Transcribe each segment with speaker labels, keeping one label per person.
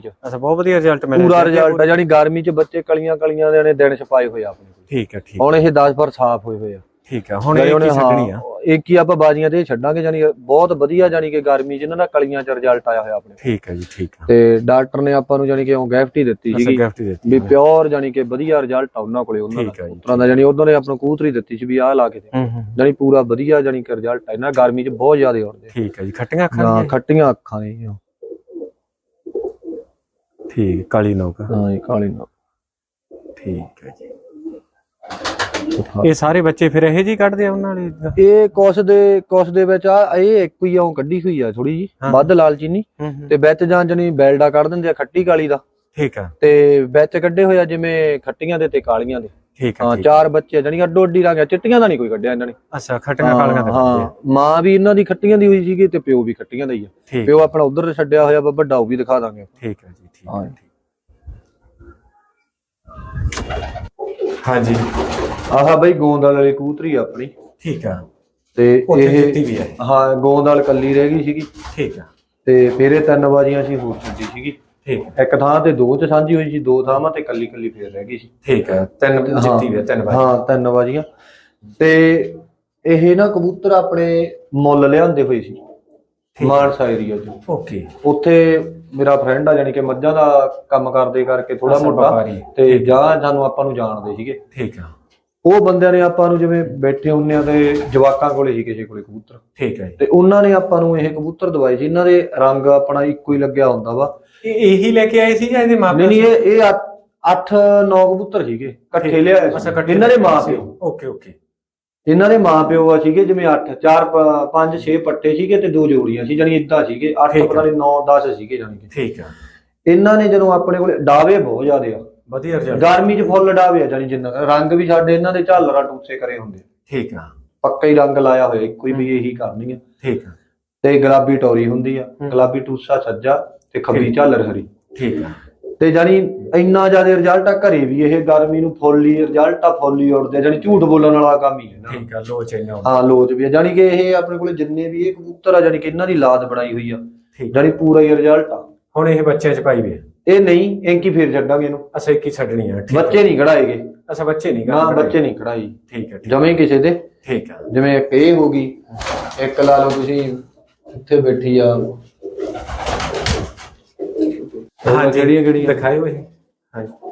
Speaker 1: ਗਰਮੀ 'ਚ।
Speaker 2: ਅੱਛਾ ਬਹੁਤ ਵਧੀਆ ਰਿਜ਼ਲਟ ਮਿਲਿਆ
Speaker 1: ਪੂਰਾ ਰਿਜ਼ਲਟ ਆ ਜਾਨੀ ਗਰਮੀ 'ਚ ਬੱਚੇ ਕਲੀਆਂ ਕਲੀਆਂ ਦੇ ਨੇ ਦਿਨ ਛਪਾਏ ਹੋਏ ਆ ਆਪਣੇ ਕੋਲ।
Speaker 2: ਠੀਕ ਹੈ ਠੀਕ
Speaker 1: ਹੁਣ ਇਹ 10 ਪਰ ਸਾਫ਼ ਹੋਏ ਹੋਏ ਆ।
Speaker 2: ਠੀਕ ਹੈ ਹੁਣ ਇਹ ਕੀ ਛੱਡਣੀ ਆ?
Speaker 1: ਇੱਕ ਹੀ ਆਪਾਂ ਬਾਜ਼ੀਆਂ ਤੇ ਛੱਡਾਂਗੇ ਜਾਨੀ ਬਹੁਤ ਵਧੀਆ ਜਾਨੀ ਕਿ ਗਰਮੀ 'ਚ ਇਹਨਾਂ ਦਾ ਕਲੀਆਂ 'ਚ ਰਿਜ਼ਲਟ ਆਇਆ ਹੋਇਆ ਆਪਣੇ
Speaker 2: ਠੀਕ ਹੈ ਜੀ ਠੀਕ ਹੈ।
Speaker 1: ਤੇ ਡਾਕਟਰ ਨੇ ਆਪਾਂ ਨੂੰ ਜਾਨੀ ਕਿ ਉਹ ਗਿਫਟ ਦਿੱਤੀ ਸੀਗੀ।
Speaker 2: ਗਿਫਟ ਦਿੱਤੀ
Speaker 1: ਵੀ ਪਿਓਰ ਜਾਨੀ ਕਿ ਵਧੀਆ ਰਿਜ਼ਲਟ ਆ ਉਹਨਾਂ ਕੋਲੇ ਉਹਨਾਂ ਦਾ। ਉਤਰਾਂ ਦਾ। ਜਾਨੀ ਉਹਨਾਂ ਨੇ ਆਪਾਂ ਨੂੰ ਕੂਤਰੀ ਦਿੱਤੀ ਸੀ ਵੀ ਆਹ ਲਾ ਕੇ ਦੇ। ਜਾਨੀ ਪੂਰਾ ਵਧੀਆ ਜਾਨੀ ਕਿ ਰਿਜ਼ਲਟ ਆ। ਇਹਨਾਂ ਗਰਮੀ 'ਚ ਬਹੁਤ ਜ਼ਿਆਦਾ ਉੜਦੇ
Speaker 2: ਠੀਕ ਹੈ ਜੀ ਖੱਟੀਆਂ ਅੱਖਾਂ ਦੀਆਂ?
Speaker 1: ਖੱਟੀਆਂ ਅੱਖਾਂ ਨੇ।
Speaker 2: ਠੀਕ ਕਾਲੀ ਨੌਕ।
Speaker 1: ਹਾਂ ਇਹ ਕਾਲੀ ਨਾ
Speaker 2: ਠੀਕ ਹੈ ਜੀ। ਇਹ ਸਾਰੇ ਬੱਚੇ ਫਿਰ ਇਹੋ ਜੀ ਕੱਢਦੇ ਆ ਉਹਨਾਂ ਵਾਲੀ
Speaker 1: ਇਹ ਕੁਛ ਦੇ ਕੁਛ ਦੇ ਵਿੱਚ ਆ ਇਹ ਇੱਕ ਹੀ ਆਉਂ ਕੱਢੀ ਹੋਈ ਆ ਥੋੜੀ ਜੀ। ਵੱਧ ਲਾਲ ਚੀਨੀ ਤੇ ਵਿੱਚ ਜਾਂ ਜਣੀ ਬੈਲਡਾ ਕੱਢ ਦਿੰਦੇ ਆ ਖੱਟੀ ਕਾਲੀ ਦਾ।
Speaker 2: ਠੀਕ ਹੈ
Speaker 1: ਤੇ ਵਿੱਚ ਕੱਢੇ ਹੋਇਆ ਜਿਵੇਂ ਖੱਟੀਆਂ ਦੇ ਤੇ ਕਾਲੀਆਂ ਦੇ।
Speaker 2: ਠੀਕ ਹੈ
Speaker 1: ਹਾਂ। ਚਾਰ ਬੱਚੇ ਜਣੀ ਅੱਡੋ ਅੱਡੀ ਆ ਚਿੱਟੀਆਂ ਦਾ ਨਹੀਂ ਕੋਈ ਕੱਢਿਆ ਇਹਨਾਂ ਨੇ।
Speaker 2: ਅੱਛਾ ਖੱਟੀਆਂ ਕਾਲੀਆਂ ਤੇ
Speaker 1: ਹਾਂ। ਮਾਂ ਵੀ ਇਹਨਾਂ ਦੀ ਖੱਟੀਆਂ ਦੀ ਹੋਈ ਸੀਗੀ ਤੇ ਪਿਓ ਵੀ ਖੱਟੀਆਂ ਦਾ ਹੀ ਆ। ਪਿਓ ਆਪਣਾ ਉਧਰ ਛੱਡਿਆ ਹੋਇਆ ਵੱਡਾ ਉਹ ਵੀ ਦਿਖਾ ਦਾਂਗੇ।
Speaker 2: ਠੀਕ ਹੈ ਜੀ।
Speaker 1: ਹਾਂ।
Speaker 2: ਹੈ। ਹਾਂਜੀ।
Speaker 1: ਆਹ ਬਈ ਗੋਂਦਲ ਵਾਲੀ ਕਬੂਤਰੀ ਆ ਆਪਣੀ।
Speaker 2: ਠੀਕ ਹੈ
Speaker 1: ਤੇ
Speaker 2: ਉੱਥੇ
Speaker 1: ਇਹ
Speaker 2: ਜਿੱਤੀ ਵੀ ਹੈ
Speaker 1: ਹਾਂ ਗੋਂਦਲ ਕੱਲੀ ਰਹਿ ਗਈ ਸੀਗੀ।
Speaker 2: ਠੀਕ ਹੈ
Speaker 1: ਤੇ ਫਿਰ ਇਹ ਤਿੰਨ ਬਾਜ਼ੀਆਂ ਸੀ ਹੋਰ ਛੱਡੀ ਸੀਗੀ।
Speaker 2: ਠੀਕ ਹੈ
Speaker 1: ਇੱਕ ਥਾਂ ਤੇ ਦੋ ਚ ਸਾਂਝੀ ਹੋਈ ਸੀ ਦੋ ਥਾਵਾਂ ਤੇ ਕੱਲੀ ਕੱਲੀ ਫੇਰ ਰਹਿ ਗਈ ਸੀ।
Speaker 2: ਠੀਕ ਹੈ ਤਿੰਨ ਜਿੱਤੀ ਵੀ ਹੈ ਤਿੰਨ
Speaker 1: ਹਾਂ ਤਿੰਨ ਬਾਜ਼ੀਆਂ ਤੇ ਇਹ ਨਾ ਕਬੂਤਰ ਆਪਣੇ ਮੁੱਲ ਲਿਆਂਦੇ ਹੋਏ ਸੀ। ਮਾਨਸਾ ਏਰੀਆ ਚ।
Speaker 2: ਓਕੇ।
Speaker 1: ਉੱਥੇ ਮੇਰਾ ਫਰੈਂਡ ਆ ਜਾਨੀ ਕਿ ਮੱਝਾਂ ਦਾ ਕੰਮ ਕਰਦੇ ਕਰਕੇ ਥੋੜਾ
Speaker 2: ਅੱਛਾ,
Speaker 1: ਮੋਟਾ
Speaker 2: ਵਪਾਰੀ।
Speaker 1: ਤੇ ਜਾਂ ਸਾਨੂੰ ਆਪਾਂ ਨੂੰ ਜਾਣਦੇ ਸੀਗੇ।
Speaker 2: ਠੀਕ ਹੈ
Speaker 1: ਉਹ ਬੰਦਿਆਂ ਨੇ ਆਪਾਂ ਨੂੰ ਜਿਵੇਂ ਬੈਠੇ ਹੁੰਨੇ ਆ ਤੇ ਜਵਾਕਾਂ ਕੋਲੇ ਸੀ ਕਿਸੇ ਕੋਲੇ ਕਬੂਤਰ।
Speaker 2: ਠੀਕ ਹੈ ਜੀ।
Speaker 1: ਤੇ ਉਹਨਾਂ ਨੇ ਆਪਾਂ ਨੂੰ ਇਹ ਕਬੂਤਰ ਦਵਾਏ ਸੀ ਇਹਨਾਂ ਦੇ ਰੰਗ ਆਪਣਾ ਇੱਕੋ ਹੀ ਲੱਗਿਆ ਹੁੰਦਾ ਵਾ।
Speaker 2: ਇਹ ਇਹੀ ਲੈ ਕੇ ਆਏ ਸੀ ਜਾਂ ਇਹਦੇ ਮਾਪੇ
Speaker 1: ਨਹੀਂ ਨਹੀਂ ਇਹ ਇਹ 8 9 ਕਬੂਤਰ ਸੀਗੇ। ਇਕੱਠੇ ਲਿਆਏ
Speaker 2: ਅੱਛਾ
Speaker 1: ਸੀ।
Speaker 2: ਇਕੱਠੇ
Speaker 1: ਇਹਨਾਂ ਦੇ ਮਾਂ। ਪਿਓ
Speaker 2: ਓਕੇ ਓਕੇ।
Speaker 1: ਇਹਨਾਂ ਦੇ ਮਾਂ ਪਿਓ ਆ ਸੀਗੇ ਜਿਵੇਂ 8 4 5 6 ਪੱਟੇ ਸੀਗੇ ਤੇ ਦੋ ਜੋੜੀਆਂ ਸੀ ਜਾਨੀ ਇਦਾਂ ਸੀਗੇ 8
Speaker 2: ਠੀਕ
Speaker 1: ਪਤਾ ਨਹੀਂ 9 10 ਸੀਗੇ ਜਾਨੀ ਕਿ।
Speaker 2: ਠੀਕ ਹੈ
Speaker 1: ਇਹਨਾਂ ਨੇ ਜਦੋਂ ਆਪਣੇ ਕੋਲੇ ਡਾਵੇ ਬਹੁਤ ਜ਼ਿਆਦੇ ਆ।
Speaker 2: ਵਧੀਆ ਰਿਜ਼ਲਟ
Speaker 1: ਗਰਮੀ 'ਚ ਫੁੱਲ ਡਾਵੇ ਆ ਜਾਨੀ ਜਿੰਨਾ ਰੰਗ ਵੀ ਸਾਡੇ ਇਹਨਾਂ ਦੇ ਝਾਲਰਾ ਟੂਸੇ ਕਰੇ ਹੁੰਦੇ ਆ।
Speaker 2: ਠੀਕ ਹੈ
Speaker 1: ਪੱਕਾ ਹੀ ਰੰਗ ਲਾਇਆ ਹੋਇਆ ਇੱਕੋ ਹੀ ਵੀ ਇਹੀ ਕਰਨੀ ਆ।
Speaker 2: ਠੀਕ ਹੈ
Speaker 1: ਤੇ ਗੁਲਾਬੀ ਟੋਰੀ ਹੁੰਦੀ ਆ। ਗੁਲਾਬੀ ਟੂਸਾ ਸੱਜਾ ਤੇ ਖੱਬੀ। ਝਾਲਰ ਹਰੀ।
Speaker 2: ਠੀਕ ਹੈ
Speaker 1: ਤੇ ਜਾਨੀ ਇੰਨਾ ਜ਼ਿਆਦਾ ਰਿਜ਼ਲਟ ਆ ਘਰੇ ਵੀ ਇਹ ਗਰਮੀ ਨੂੰ ਫੁੱਲ ਹੀ ਰਿਜ਼ਲਟ ਆ ਫੁੱਲ ਹੀ ਉੜਦੇ ਆ ਜਾਨੀ ਝੂਠ ਬੋਲਣ ਵਾਲਾ ਕੰਮ ਹੀ ਹੈ ਇਹਨਾਂ।
Speaker 2: ਠੀਕ ਹੈ ਲੋ ਚੈਨਲ
Speaker 1: ਹਾਂ ਲੋਚ ਵੀ ਆ ਜਾਨੀ ਕਿ ਇਹ ਆਪਣੇ ਕੋਲੇ ਜਿੰਨੇ ਵੀ ਇਹ ਕਬੂਤਰ ਆ ਜਾਨੀ ਕਿ ਇਹਨਾਂ ਦੀ ਲਾਦ ਬਣਾਈ ਹੋਈ ਆ ਜਾਨੀ ਪੂਰਾ ਹੀ ਰਿਜ਼ਲਟ ਆ।
Speaker 2: ਹੁਣ ਇਹ ਬੱਚਿਆਂ ਚ ਪਾਈ ਵੀ ਹੈ
Speaker 1: ਇਹ ਨਹੀਂ ਇੰਕੀ ਫੇਰ ਛੱਡਾਂਗੇ ਇਹਨੂੰ?
Speaker 2: ਇੱਕ ਹੀ ਛੱਡਣੀ ਹੈ ਠੀਕ ਹੈ।
Speaker 1: ਬੱਚੇ ਨਹੀਂ ਕਢਾਏਗੇ।
Speaker 2: ਅੱਛਾ ਬੱਚੇ ਨਹੀਂ
Speaker 1: ਨਾ
Speaker 2: ਕਰਦੇ
Speaker 1: ਬੱਚੇ ਨਹੀਂ ਕਢਾਈ
Speaker 2: ਠੀਕ ਹੈ ਠੀਕ
Speaker 1: ਜਮੇ ਕਿਸੇ ਦੇ।
Speaker 2: ਠੀਕ ਹੈ
Speaker 1: ਜਿਵੇਂ ਇੱਕ ਇਹ ਹੋ ਗਈ ਇੱਕ ਲਾ ਲਓ ਤੁਸੀਂ ਇੱਥੇ ਬੈਠੀ ਆ।
Speaker 2: ਹਾਂ
Speaker 1: ਕਿਹੜੀਆਂ ਕਿਹੜੀਆਂ
Speaker 2: ਦਿਖਾਇਓ ਇਹ। ਹਾਂਜੀ।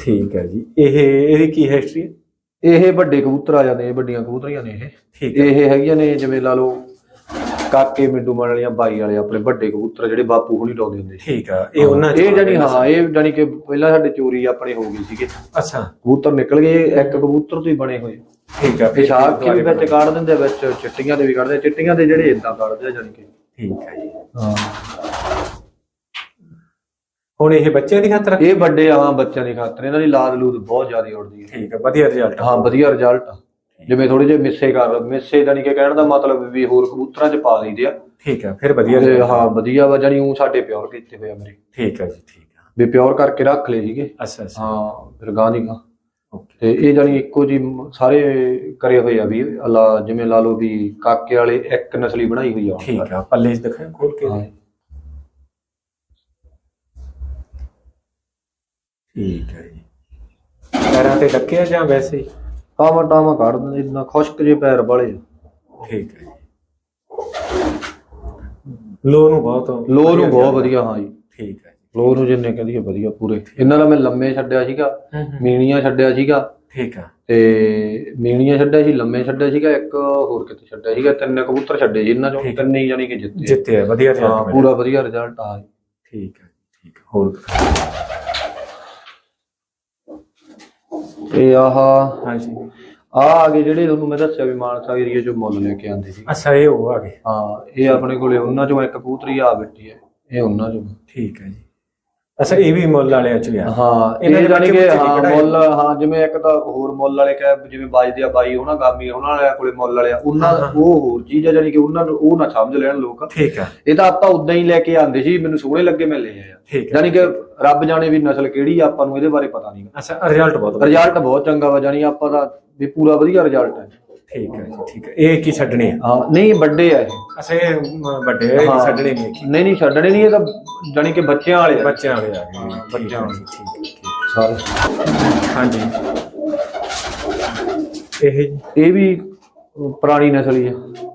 Speaker 2: ਠੀਕ ਹੈ ਜੀ। ਇਹ ਇਹਦੀ ਕੀ ਹਿਸਟਰੀ ਹੈ?
Speaker 1: ਇਹ ਵੱਡੇ ਕਬੂਤਰ ਆ ਜਾਂਦੇ ਇਹ ਵੱਡੀਆਂ ਕਬੂਤਰੀਆਂ ਨੇ ਇਹ।
Speaker 2: ਠੀਕ ਹੈ।
Speaker 1: ਇਹ ਹੈਗੀਆਂ ਨੇ ਜਿਵੇਂ ਲਾ ਲਓ ਕਾਕੇ ਮਿੰਡੂ ਮਾਰ ਵਾਲੀਆਂ ਬਾਈ ਵਾਲੇ ਆਪਣੇ ਵੱਡੇ ਕਬੂਤਰ ਜਿਹੜੇ ਬਾਪੂ ਹੁਣੀ ਲਾਉਂਦੇ ਹੁੰਦੇ ਸੀ।
Speaker 2: ਠੀਕ ਆ ਇਹ ਉਹਨਾਂ
Speaker 1: ਇਹ ਜਾਨੀ ਹਾਂ ਇਹ ਜਾਨੀ ਕਿ ਪਹਿਲਾਂ ਸਾਡੇ ਚੋਰੀ ਆਪਣੇ ਹੋ ਗਈ ਸੀਗੇ।
Speaker 2: ਅੱਛਾ।
Speaker 1: ਕਬੂਤਰ ਨਿਕਲ ਗਏ ਇੱਕ ਕਬੂਤਰ ਤੋਂ ਹੀ ਬਣੇ ਹੋਏ।
Speaker 2: ਠੀਕ ਆ ਫਿਰ
Speaker 1: ਪਿਸ਼ਾਬ ਕੇ ਵੀ ਵਿੱਚ ਕੱਢ ਦਿੰਦੇ ਵਿੱਚ ਚਿੱਟੀਆਂ ਦੇ ਵੀ ਕੱਢਦੇ। ਚਿੱਟੀਆਂ ਦੇ ਜਿਹੜੇ ਇਦਾਂ ਕੱਢਦੇ ਜਾਨੀ ਕਿ।
Speaker 2: ਠੀਕ ਹੈ ਜੀ।
Speaker 1: ਹਾਂ।
Speaker 2: ਹੁਣ ਇਹ ਬੱਚਿਆਂ ਦੀ ਖਾਤਰ?
Speaker 1: ਇਹ ਵੱਡੇ ਆ ਬੱਚਿਆਂ ਦੀ ਖਾਤਰ ਇਹਨਾਂ ਦੀ ਲਾਦ ਲੂਦ ਬਹੁਤ ਜ਼ਿਆਦਾ ਉੜਦੀ ਹੈ।
Speaker 2: ਠੀਕ ਆ ਵਧੀਆ ਰਿਜ਼ਲਟ
Speaker 1: ਹਾਂ ਵਧੀਆ ਰਿਜ਼ਲਟ ਜਿਵੇਂ ਥੋੜੇ ਜਿਹੇ ਮਿੱਸੇ ਕਰ ਮਿੱਸੇ ਜਾਨੀ ਕਿ ਕਹਿਣ ਦਾ ਮਤਲਬ ਵੀ ਹੋਰ ਕਬੂਤਰਾਂ 'ਚ ਪਾ ਲਈਦੇ ਆ।
Speaker 2: ਠੀਕ ਆ ਫਿਰ ਵਧੀਆ।
Speaker 1: ਹਾਂ ਵਧੀਆ ਵਾ ਜਾਨੀ ਉਹ ਸਾਡੇ ਪਿਓਰ ਕੀਤੇ ਹੋਏ ਆ ਮੇਰੇ।
Speaker 2: ਠੀਕ ਆ ਜੀ ਠੀਕ ਆ
Speaker 1: ਵੀ ਪਿਓਰ ਕਰਕੇ ਰੱਖ ਲਏ ਸੀਗੇ।
Speaker 2: ਅੱਛਾ ਅੱਛਾ।
Speaker 1: ਹਾਂ ਫਿਰ ਗਾਂ ਦੀ ਗਾਂ ਤੇ ਇਹ ਜਾਨੀ ਇੱਕੋ ਜੀ ਸਾਰੇ ਕਰੇ ਹੋਏ ਆ ਵੀ ਅੱਲਾ ਜਿਵੇਂ ਲਾ ਲਓ ਵੀ ਕਾਕੇ ਵਾਲੇ ਇੱਕ ਨਸਲੀ ਬਣਾਈ ਹੋਈ ਆ।
Speaker 2: ਠੀਕ ਆ ਪੱਲੇ 'ਚ ਖੋਲ ਕੇ। ਠੀਕ ਹੈ ਜੀ। ਪੈਰਾਂ ਤੇ ਡੱਕਿਆ ਜਾਂ ਵੈਸੇ? ਹੀ
Speaker 1: ਟਾਵਾ ਟਾਵਾ ਕੱਢ ਦਿੰਦੇ ਖੁਸ਼ਕ ਜੇ ਪੈਰ ਵਾਲੇ।
Speaker 2: ਠੀਕ ਹੈ ਜੀ। ਲੋ ਨੂੰ ਬਹੁਤ
Speaker 1: ਲੋ ਨੂੰ ਬਹੁਤ ਵਧੀਆ ਹਾਂ ਜੀ।
Speaker 2: ਠੀਕ ਹੈ
Speaker 1: ਲੋ ਨੂੰ ਜਿੰਨੇ ਕਹਿੰਦੀ ਆ ਵਧੀਆ ਪੂਰੇ। ਇਹਨਾਂ ਦਾ ਮੈਂ ਲੰਮੇ ਛੱਡਿਆ ਸੀਗਾ ਮੀਣੀਆਂ ਛੱਡਿਆ ਸੀਗਾ।
Speaker 2: ਠੀਕ ਆ।
Speaker 1: ਤੇ ਮੀਣੀਆਂ ਛੱਡਿਆ ਸੀ ਲੰਮੇ ਛੱਡਿਆ ਸੀਗਾ ਇੱਕ ਹੋਰ ਕਿਤੇ ਛੱਡਿਆ ਸੀਗਾ ਤਿੰਨ ਕਬੂਤਰ ਛੱਡੇ ਸੀ ਇਹਨਾਂ ਚੋਂ। ਤਿੰਨੇ ਹੀ ਜਾਨੀ ਕਿ ਜਿੱਤੇ।
Speaker 2: ਜਿੱਤਿਆ ਵਧੀਆ
Speaker 1: ਹਾਂ
Speaker 2: ਰਿਜ਼ਲਟ
Speaker 1: ਪੂਰਾ ਵਧੀਆ ਰਿਜ਼ਲਟ ਆ।
Speaker 2: ਠੀਕ ਹੈ ਠੀਕ ਹੈ ਹੋਰ
Speaker 1: ਤੇ ਆਹ
Speaker 2: ਹਾਂਜੀ।
Speaker 1: ਆ ਆ ਗਏ ਜਿਹੜੇ ਤੁਹਾਨੂੰ ਮੈਂ ਦੱਸਿਆ ਵੀ ਮਾਨਸਾ ਏਰੀਆ ਚੋਂ ਮੁੱਲ ਲੈ ਕੇ ਆਂਦੇ ਸੀ।
Speaker 2: ਅੱਛਾ ਇਹ ਉਹ ਆ ਗਏ।
Speaker 1: ਹਾਂ ਇਹ ਆਪਣੇ ਕੋਲੇ ਉਹਨਾਂ ਚੋਂ ਇੱਕ ਕਬੂਤਰੀ ਆ ਬੈਠੀ ਹੈ। ਇਹ ਉਹਨਾਂ ਚੋਂ।
Speaker 2: ਠੀਕ ਹੈ ਜੀ। ਅੱਛਾ ਇਹ ਵੀ ਮੁੱਲ ਵਾਲਿਆਂ ਚ ਆ।
Speaker 1: ਹਾਂ
Speaker 2: ਇਹਨਾਂ ਦੇ
Speaker 1: ਜਾਨੀ ਕਿ ਹਾਂ? ਮੁੱਲ ਹਾਂ ਜਿਵੇਂ ਇੱਕ ਤਾਂ ਹੋਰ ਮੁੱਲ ਵਾਲੇ ਕਹਿ ਜਿਵੇਂ ਬਾਜਦੇ ਆ ਬਾਈ ਉਹਨਾਂ ਗਾਮੀ ਉਹਨਾਂ ਵਾਲਿਆਂ ਕੋਲੇ ਮੁੱਲ ਵਾਲੇ ਉਹਨਾਂ। ਉਹ ਹੋਰ ਚੀਜ਼ ਆ ਜਾਨੀ ਕਿ ਉਹਨਾਂ ਨੂੰ ਉਹ ਨਾ ਸਮਝ ਲੈਣ ਲੋਕ।
Speaker 2: ਠੀਕ ਆ।
Speaker 1: ਇਹ ਤਾਂ ਆਪਾਂ ਉਦਾਂ ਹੀ ਲੈ ਕੇ ਆਂਦੇ ਸੀ ਮੈਨੂੰ ਸੋਹਣੇ ਲੱਗੇ ਮੈਂ ਲੈ ਆਇਆ। ਜਾਨੀ ਕਿ ਰੱਬ ਜਾਣੇ ਵੀ ਨਸਲ ਕਿਹੜੀ ਆ ਆਪਾਂ ਨੂੰ ਇਹਦੇ ਬਾਰੇ ਪਤਾ ਨਹੀਂ
Speaker 2: ਅੱਛਾ ਰਿਜ਼ਲਟ ਬਹੁਤ।
Speaker 1: ਰਿਜ਼ਲਟ ਬਹੁਤ ਚੰਗਾ ਵਾ ਜਾਨੀ ਆਪਾਂ ਦਾ ਵੀ ਪੂਰਾ ਵਧੀਆ ਰਿਜ਼ਲਟ ਹੈ
Speaker 2: ਠੀਕ ਹੈ ਜੀ ਠੀਕ ਹੈ। ਇਹ ਕੀ ਛੱਡਣੇ ਆ?
Speaker 1: ਹਾਂ ਨਹੀਂ ਵੱਡੇ ਆ ਇਹ।
Speaker 2: ਅਸੇ ਵੱਡੇ ਇਹ
Speaker 1: ਹਾਂ।
Speaker 2: ਛੱਡਣੇ ਨਹੀਂ ਕੀ
Speaker 1: ਨਹੀਂ ਨਹੀਂ ਛੱਡਣੇ ਨਹੀਂ ਇਹ ਤਾਂ ਜਾਣੀ ਕਿ ਬੱਚਿਆਂ ਵਾਲੇ ਆ।
Speaker 2: ਬੱਚਿਆਂ ਵਾਲੇ ਆ ਗਏ।
Speaker 1: ਹਾਂ,
Speaker 2: ਬੱਚਿਆਂ
Speaker 1: ਬੱਚਿਆਂ
Speaker 2: ਵਾਲੇ। ਠੀਕ ਠੀਕ
Speaker 1: ਸਾਰੇ।
Speaker 2: ਹਾਂਜੀ। ਇਹ ਜੀ,
Speaker 1: ਇਹ ਵੀ ਪੁਰਾਣੀ ਨਸਲ ਹੀ ਆ।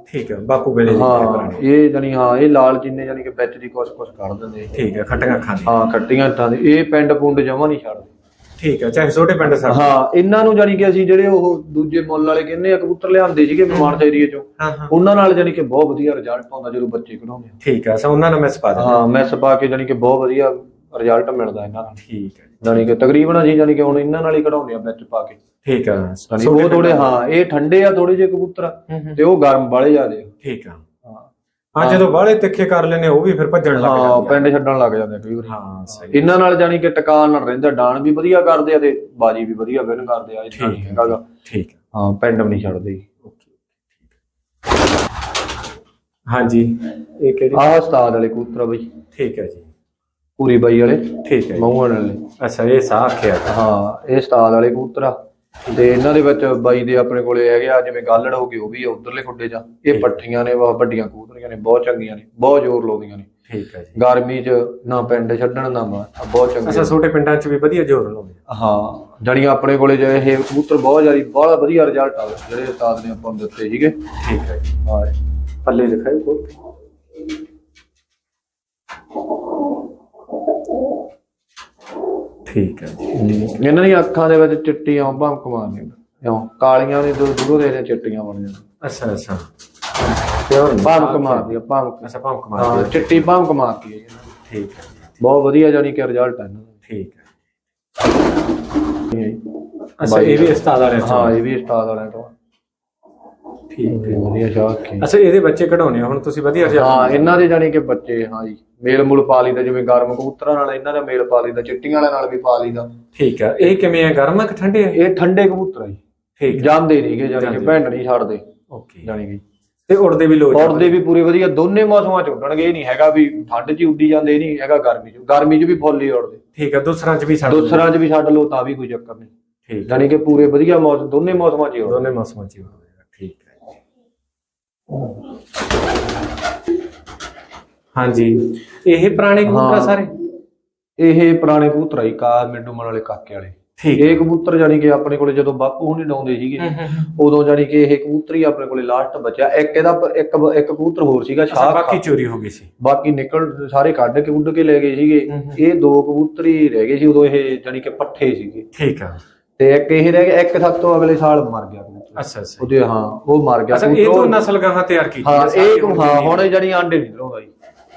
Speaker 2: ਠੀਕ ਹੈ ਬਾਪੂ ਵੇਲੇ ਦੀ ਹੈ
Speaker 1: ਹਾਂ।
Speaker 2: ਪੁਰਾਣੀ
Speaker 1: ਇਹ ਜਾਣੀ ਹਾਂ ਇਹ ਲਾਲ ਜਿੰਨੇ ਜਾਣੀ ਕਿ ਵਿੱਚ ਦੀ ਕੁਛ ਕੁਛ ਕੱਢ ਦਿੰਦੇ।
Speaker 2: ਠੀਕ ਹੈ ਖੱਟੀਆਂ ਅੱਖਾਂ ਦੀ।
Speaker 1: ਹਾਂ ਖੱਟੀਆਂ ਹੱਥਾਂ ਦੇ। ਇਹ ਪਿੰਡ ਪੁੰਡ ਜਮਾ ਨਹੀਂ ਛੱਡਦੇ।
Speaker 2: ਠੀਕ ਹੈ ਚਾਹੇ ਛੋਟੇ ਪਿੰਡ ਸਾਡੇ।
Speaker 1: ਹਾਂ ਇਹਨਾਂ ਨੂੰ ਜਾਣੀ ਕਿ ਅਸੀਂ ਜਿਹੜੇ ਉਹ ਦੂਜੇ ਮੁੱਲ ਵਾਲੇ ਕਹਿੰਦੇ ਆ ਕਬੂਤਰ ਲਿਆਂਦੇ ਸੀਗੇ ਮਾਨਸ ਏਰੀਏ ਚੋਂ ਉਹਨਾਂ ਨਾਲ ਜਾਣੀ ਕਿ ਬਹੁਤ ਵਧੀਆ ਰਿਜ਼ਲਟ ਆਉਂਦਾ ਜਦੋਂ ਬੱਚੇ ਕਢਾਉਂਦੇ ਆ।
Speaker 2: ਠੀਕ ਹੈ ਸੋ ਉਹਨਾਂ ਨੂੰ ਮੈਂ ਸਪਾ ਦਿੰਦਾ।
Speaker 1: ਹਾਂ ਮੈਸ ਪਾ ਕੇ ਜਾਣੀ ਕਿ ਬਹੁਤ ਵਧੀਆ ਰਿਜ਼ਲਟ ਮਿਲਦਾ ਇਹਨਾਂ ਨਾਲ।
Speaker 2: ਠੀਕ ਹੈ ਜੀ,
Speaker 1: ਜਾਣੀ ਕਿ ਤਕਰੀਬਨ ਅਸੀਂ ਜਾਣੀ ਕਿ ਹੁਣ ਇਹਨਾਂ ਨਾਲ ਹੀ ਕਢਾਉਂਦੇ ਆ ਵਿੱਚ ਪਾ ਕੇ।
Speaker 2: ਠੀਕ ਹੈ
Speaker 1: ਜਾਣੀ ਉਹ ਥੋੜੇ ਹਾਂ ਇਹ ਠੰਡੇ ਆ ਥੋੜੇ ਜਿਹੇ ਕਬੂਤਰ। ਤੇ ਉਹ ਗਰਮ ਵਾਲੇ ਜਾਂਦੇ ਆ
Speaker 2: ਠੀਕ ਹੈ
Speaker 1: ਹਾਂ
Speaker 2: ਜਦੋਂ ਬਾਹਲੇ ਤਿੱਖੇ ਕਰ ਲੈਨੇ ਉਹ ਵੀ ਫਿਰ ਭੱਜਣ ਲੱਗ
Speaker 1: ਹਾਂ
Speaker 2: ਜਾਂਦੇ ਆ।
Speaker 1: ਪਿੰਡ ਛੱਡਣ ਲੱਗ ਜਾਂਦੇ ਕਈ ਵਾਰੀ।
Speaker 2: ਹਾਂ ਸਹੀ।
Speaker 1: ਇਹਨਾਂ ਨਾਲ ਜਾਣੀ ਕਿ ਟਿਕਾਣ ਨਾਲ ਰਹਿੰਦਾ ਡਾਣ ਵੀ ਵਧੀਆ ਕਰਦੇ ਆ ਤੇ ਬਾਜੀ ਵੀ ਵਧੀਆ ਵਿਨ ਕਰਦੇ ਆ ਇਹ
Speaker 2: ਠੀਕ ਹੈ।
Speaker 1: ਹੈਗਾ।
Speaker 2: ਠੀਕ ਹੈ।
Speaker 1: ਹਾਂ ਪਿੰਡ ਵੀ ਨਹੀਂ ਛੱਡਦੇ। ਜੀ।
Speaker 2: ਹਾਂਜੀ ਇਹ ਕਿਹੜੀ?
Speaker 1: ਆਹ ਉਸਤਾਦ ਵਾਲੇ ਕਬੂਤਰ ਆ ਬਈ।
Speaker 2: ਠੀਕ ਹੈ ਜੀ।
Speaker 1: ਪੂਰੀ ਬਾਈ ਵਾਲੇ
Speaker 2: ਠੀਕ ਹੈ ਜੀ।
Speaker 1: ਮਹੂਣ ਵਾਲੇ।
Speaker 2: ਅੱਛਾ ਇਹ ਸਾਹ ਆਖਿਆ
Speaker 1: ਹਾਂ ਇਹ ਉਸਤਾਦ ਵਾਲੇ ਕਬੂਤਰ ਆ। ਤੇ ਇਹਨਾਂ ਦੇ ਵਿੱਚ ਬਾਈ ਦੇ ਆਪਣੇ ਕੋਲੇ ਹੈਗੇ ਆ ਜਿਵੇਂ ਗੱਲੜ ਹੋ ਗਈ ਉਹ ਵੀ ਉਧਰਲੇ ਖੁੱਡੇ 'ਚ। ਇਹ ਪੱਠੀਆਂ ਨੇ ਬਹੁਤ ਵੱਡੀਆਂ ਕਬੂਤਰੀਆਂ ਨੇ ਬਹੁਤ ਚੰਗੀਆਂ ਨੇ ਬਹੁਤ ਜ਼ੋਰ ਲਾਉਂਦੀਆਂ ਨੇ।
Speaker 2: ਠੀਕ ਹੈ ਜੀ।
Speaker 1: ਗਰਮੀ 'ਚ ਨਾ ਪਿੰਡ ਛੱਡਣ ਨਾ ਬਾਹਰ ਬਹੁਤ
Speaker 2: ਅੱਛਾ
Speaker 1: ਚੰਗੀਆਂ
Speaker 2: ਛੋਟੇ ਪਿੰਡਾਂ 'ਚ ਵੀ ਵਧੀਆ ਜ਼ੋਰ ਲਾਉਂਦੇ।
Speaker 1: ਹਾਂ ਜਣੀਆਂ ਆਪਣੇ ਕੋਲੇ ਜੇ ਇਹ ਕਬੂਤਰ ਬਹੁਤ ਜ਼ਿਆਦਾ ਬਹੁਤ ਵਧੀਆ ਰਿਜ਼ਲਟ ਆ ਜਿਹੜੇ ਉਸਤਾਦ ਨੇ ਆਪਾਂ ਨੂੰ ਦਿੱਤੇ ਸੀਗੇ।
Speaker 2: ਠੀਕ ਹੈ ਜੀ।
Speaker 1: ਹਾਂ
Speaker 2: ਪੱਲੇ ਦਿਖਾਓ ਕੋਲ ਠੀਕ ਹੈ ਜੀ।
Speaker 1: ਇਹਨਾਂ ਦੀਆਂ ਅੱਖਾਂ ਦੇ ਵਿੱਚ ਚਿੱਟੀਆਂ ਭੰਕ ਮਾਰਨੀਆਂ ਇਉਂ ਕਾਲੀਆਂ ਨੇ ਦੂਰ ਦੂਰੋਂ ਦੇ ਚਿੱਟੀਆਂ ਬਣ ਜਾਂਦੀਆਂ
Speaker 2: ਅੱਛਾ ਅੱਛਾ। ਪਿਓਰ
Speaker 1: ਭੰਕ ਮਾਰਦੀ ਆ ਭੰਕ
Speaker 2: ਅੱਛਾ ਭੌਂਕ ਮਾਰਦੀ ਹੈ।
Speaker 1: ਚਿੱਟੀ ਭੰਕ ਮਾਰਦੀ ਹੈ ਇਹਨਾਂ ਦੀ।
Speaker 2: ਠੀਕ ਹੈ।
Speaker 1: ਬਹੁਤ ਵਧੀਆ ਜਾਨੀ ਕਿ ਰਿਜ਼ਲਟ ਹੈ। ਇਹਨਾਂ
Speaker 2: ਠੀਕ ਹੈ।
Speaker 1: ਦਾ
Speaker 2: ਅੱਛਾ ਇਹ ਵੀ ਉਸਤਾਦ ਵਾਲੇ ਚੋਂ?
Speaker 1: ਹਾਂ ਇਹ ਵੀ ਉਸਤਾਦ ਵਾਲਿਆਂ ਤੋਂ।
Speaker 2: ਠੀਕ ਹੈ।
Speaker 1: ਵਧੀਆ ਸ਼ਾਖ ਕੀ?
Speaker 2: ਅੱਛਾ ਇਹਦੇ ਬੱਚੇ ਕਢਾਉਣੇ ਆ ਹੁਣ ਤੁਸੀਂ ਵਧੀਆ result-
Speaker 1: ਹਾਂ ਇਹਨਾਂ ਦੇ ਜਾਨੀ ਕਿ ਬੱਚੇ ਹਾਂ ਜੀ। ਮੇਲ ਮੁਲ ਪਾ ਲਈਦਾ ਜਿਵੇਂ ਗਰਮ ਕਬੂਤਰਾਂ ਨਾਲ ਇਹਨਾਂ ਦਾ ਮੇਲ ਪਾ ਲਈਦਾ ਚਿੱਟੀਆਂ ਵਾਲਿਆਂ ਨਾਲ ਵੀ ਪਾ ਲਈਦਾ।
Speaker 2: ਠੀਕ ਹੈ ਇਹ ਕਿਵੇਂ ਹੈ ਗਰਮ ਹੈ ਕਿ ਠੰਡੇ ਹੈ
Speaker 1: ਇਹ ਠੰਡੇ ਕਬੂਤਰ ਆ ਜੀ।
Speaker 2: ਠੀਕ
Speaker 1: ਜਾਂਦੇ ਨਹੀਂਗੇ ਜਾਨੀ ਕਿ। ਭੈਣ ਨਹੀਂ ਛੱਡਦੇ
Speaker 2: ਓਕੇ।
Speaker 1: ਜਾਨੀ ਕਿ।
Speaker 2: ਤੇ ਉੜਦੇ ਵੀ ਲੋਚ
Speaker 1: ਔਰਦੇ ਵੀ ਪੂਰੇ ਵਧੀਆ ਦੋਨੇ ਮੌਸਮਾਂ ਚ ਉੱਡਣਗੇ ਇਹ ਨਹੀਂ ਹੈਗਾ ਵੀ ਠੰਡ 'ਚ ਉੱਡੀ ਜਾਂਦੇ ਇਹ ਨਹੀਂ ਹੈਗਾ ਗਰਮੀ 'ਚ। ਗਰਮੀ 'ਚ ਵੀ ਫੁੱਲ ਹੀ ਉੱਡਦੇ
Speaker 2: ਠੀਕ ਹੈ ਦੂਸਰਾਂ 'ਚ ਵੀ ਛੱਡ
Speaker 1: ਦੂਸਰਾਂ 'ਚ ਵੀ ਛੱਡ ਲਓ ਤਾਂ ਵੀ ਕੋਈ ਚੱਕਰ ਨਹੀਂ
Speaker 2: ਠੀਕ
Speaker 1: ਜਾਨੀ ਕਿ ਪੂਰੇ ਵਧੀਆ ਮੌਸਮ ਦੋਨੇ ਮੌਸਮਾਂ 'ਚ ਹੀ ਉੱਡਦੇ
Speaker 2: ਦੋਨੇ ਮੌਸਮਾਂ 'ਚ ਉੜਦੇ। ਆ ਹਾਂਜੀ। ਇਹ ਪੁਰਾਣੇ ਕਬੂਤਰ ਆ
Speaker 1: ਹਾਂ।
Speaker 2: ਸਾਰੇ?
Speaker 1: ਇਹ ਪੁਰਾਣੇ ਕਬੂਤਰ ਆਈ ਕਾ ਮਿੰਡੂ ਮਨ ਵਾਲੇ ਕਾਕੇ ਵਾਲੇ।
Speaker 2: ਠੀਕ
Speaker 1: ਇਹ ਕਬੂਤਰ ਜਾਨੀ ਕਿ ਆਪਣੇ ਕੋਲੇ ਜਦੋਂ ਬਾਪੂ ਹੁਣੀ ਡਾਉਂਦੇ ਸੀਗੇ ਉਦੋਂ ਜਾਨੀ ਕਿ ਇਹ ਕਬੂਤਰ ਹੀ ਆਪਣੇ ਕੋਲੇ ਲਾਸਟ ਬਚਿਆ। ਇੱਕ ਇਹਦਾ ਪ- ਇੱਕ ਇੱਕ ਕਬੂਤਰ ਹੋਰ ਸੀਗਾ
Speaker 2: ਅੱਛਾ
Speaker 1: ਸ਼ਾਹ
Speaker 2: ਬਾਕੀ ਚੋਰੀ ਹੋ ਗਈ ਸੀ।
Speaker 1: ਬਾਕੀ ਨਿਕਲ ਸਾਰੇ ਕੱਢ ਕੇ ਉੱਡ ਕੇ ਲੈ ਗਏ ਸੀਗੇ। ਇਹ ਦੋ ਕਬੂਤਰ ਹੀ ਰਹਿ ਗਏ ਸੀ ਉਦੋਂ ਇਹ ਜਾਨੀ ਕਿ ਪੱਠੇ ਸੀਗੇ।
Speaker 2: ਠੀਕ ਆ।
Speaker 1: ਤੇ ਇੱਕ ਇਹ ਰਹਿ ਗਿਆ ਇੱਕ ਸਭ ਤੋਂ ਅਗਲੇ ਸਾਲ ਮਰ ਗਿਆ
Speaker 2: ਅੱਛਾ ਅੱਛਾ।
Speaker 1: ਉਹਦੇ ਹਾਂ ਉਹ ਮਰ ਗਿਆ।
Speaker 2: ਅੱਛਾ ਇਹ। ਤੋਂ ਨਸਲ ਗਾਹਾਂ ਤਿਆਰ ਕੀਤੀ
Speaker 1: ਹਾਂ ਇਹ ਹਾਂ ਹੁਣ ਇਹ ਜਿਹੜੀ ਆਂਡੇ ਦਰੋਗਾ ਜੀ।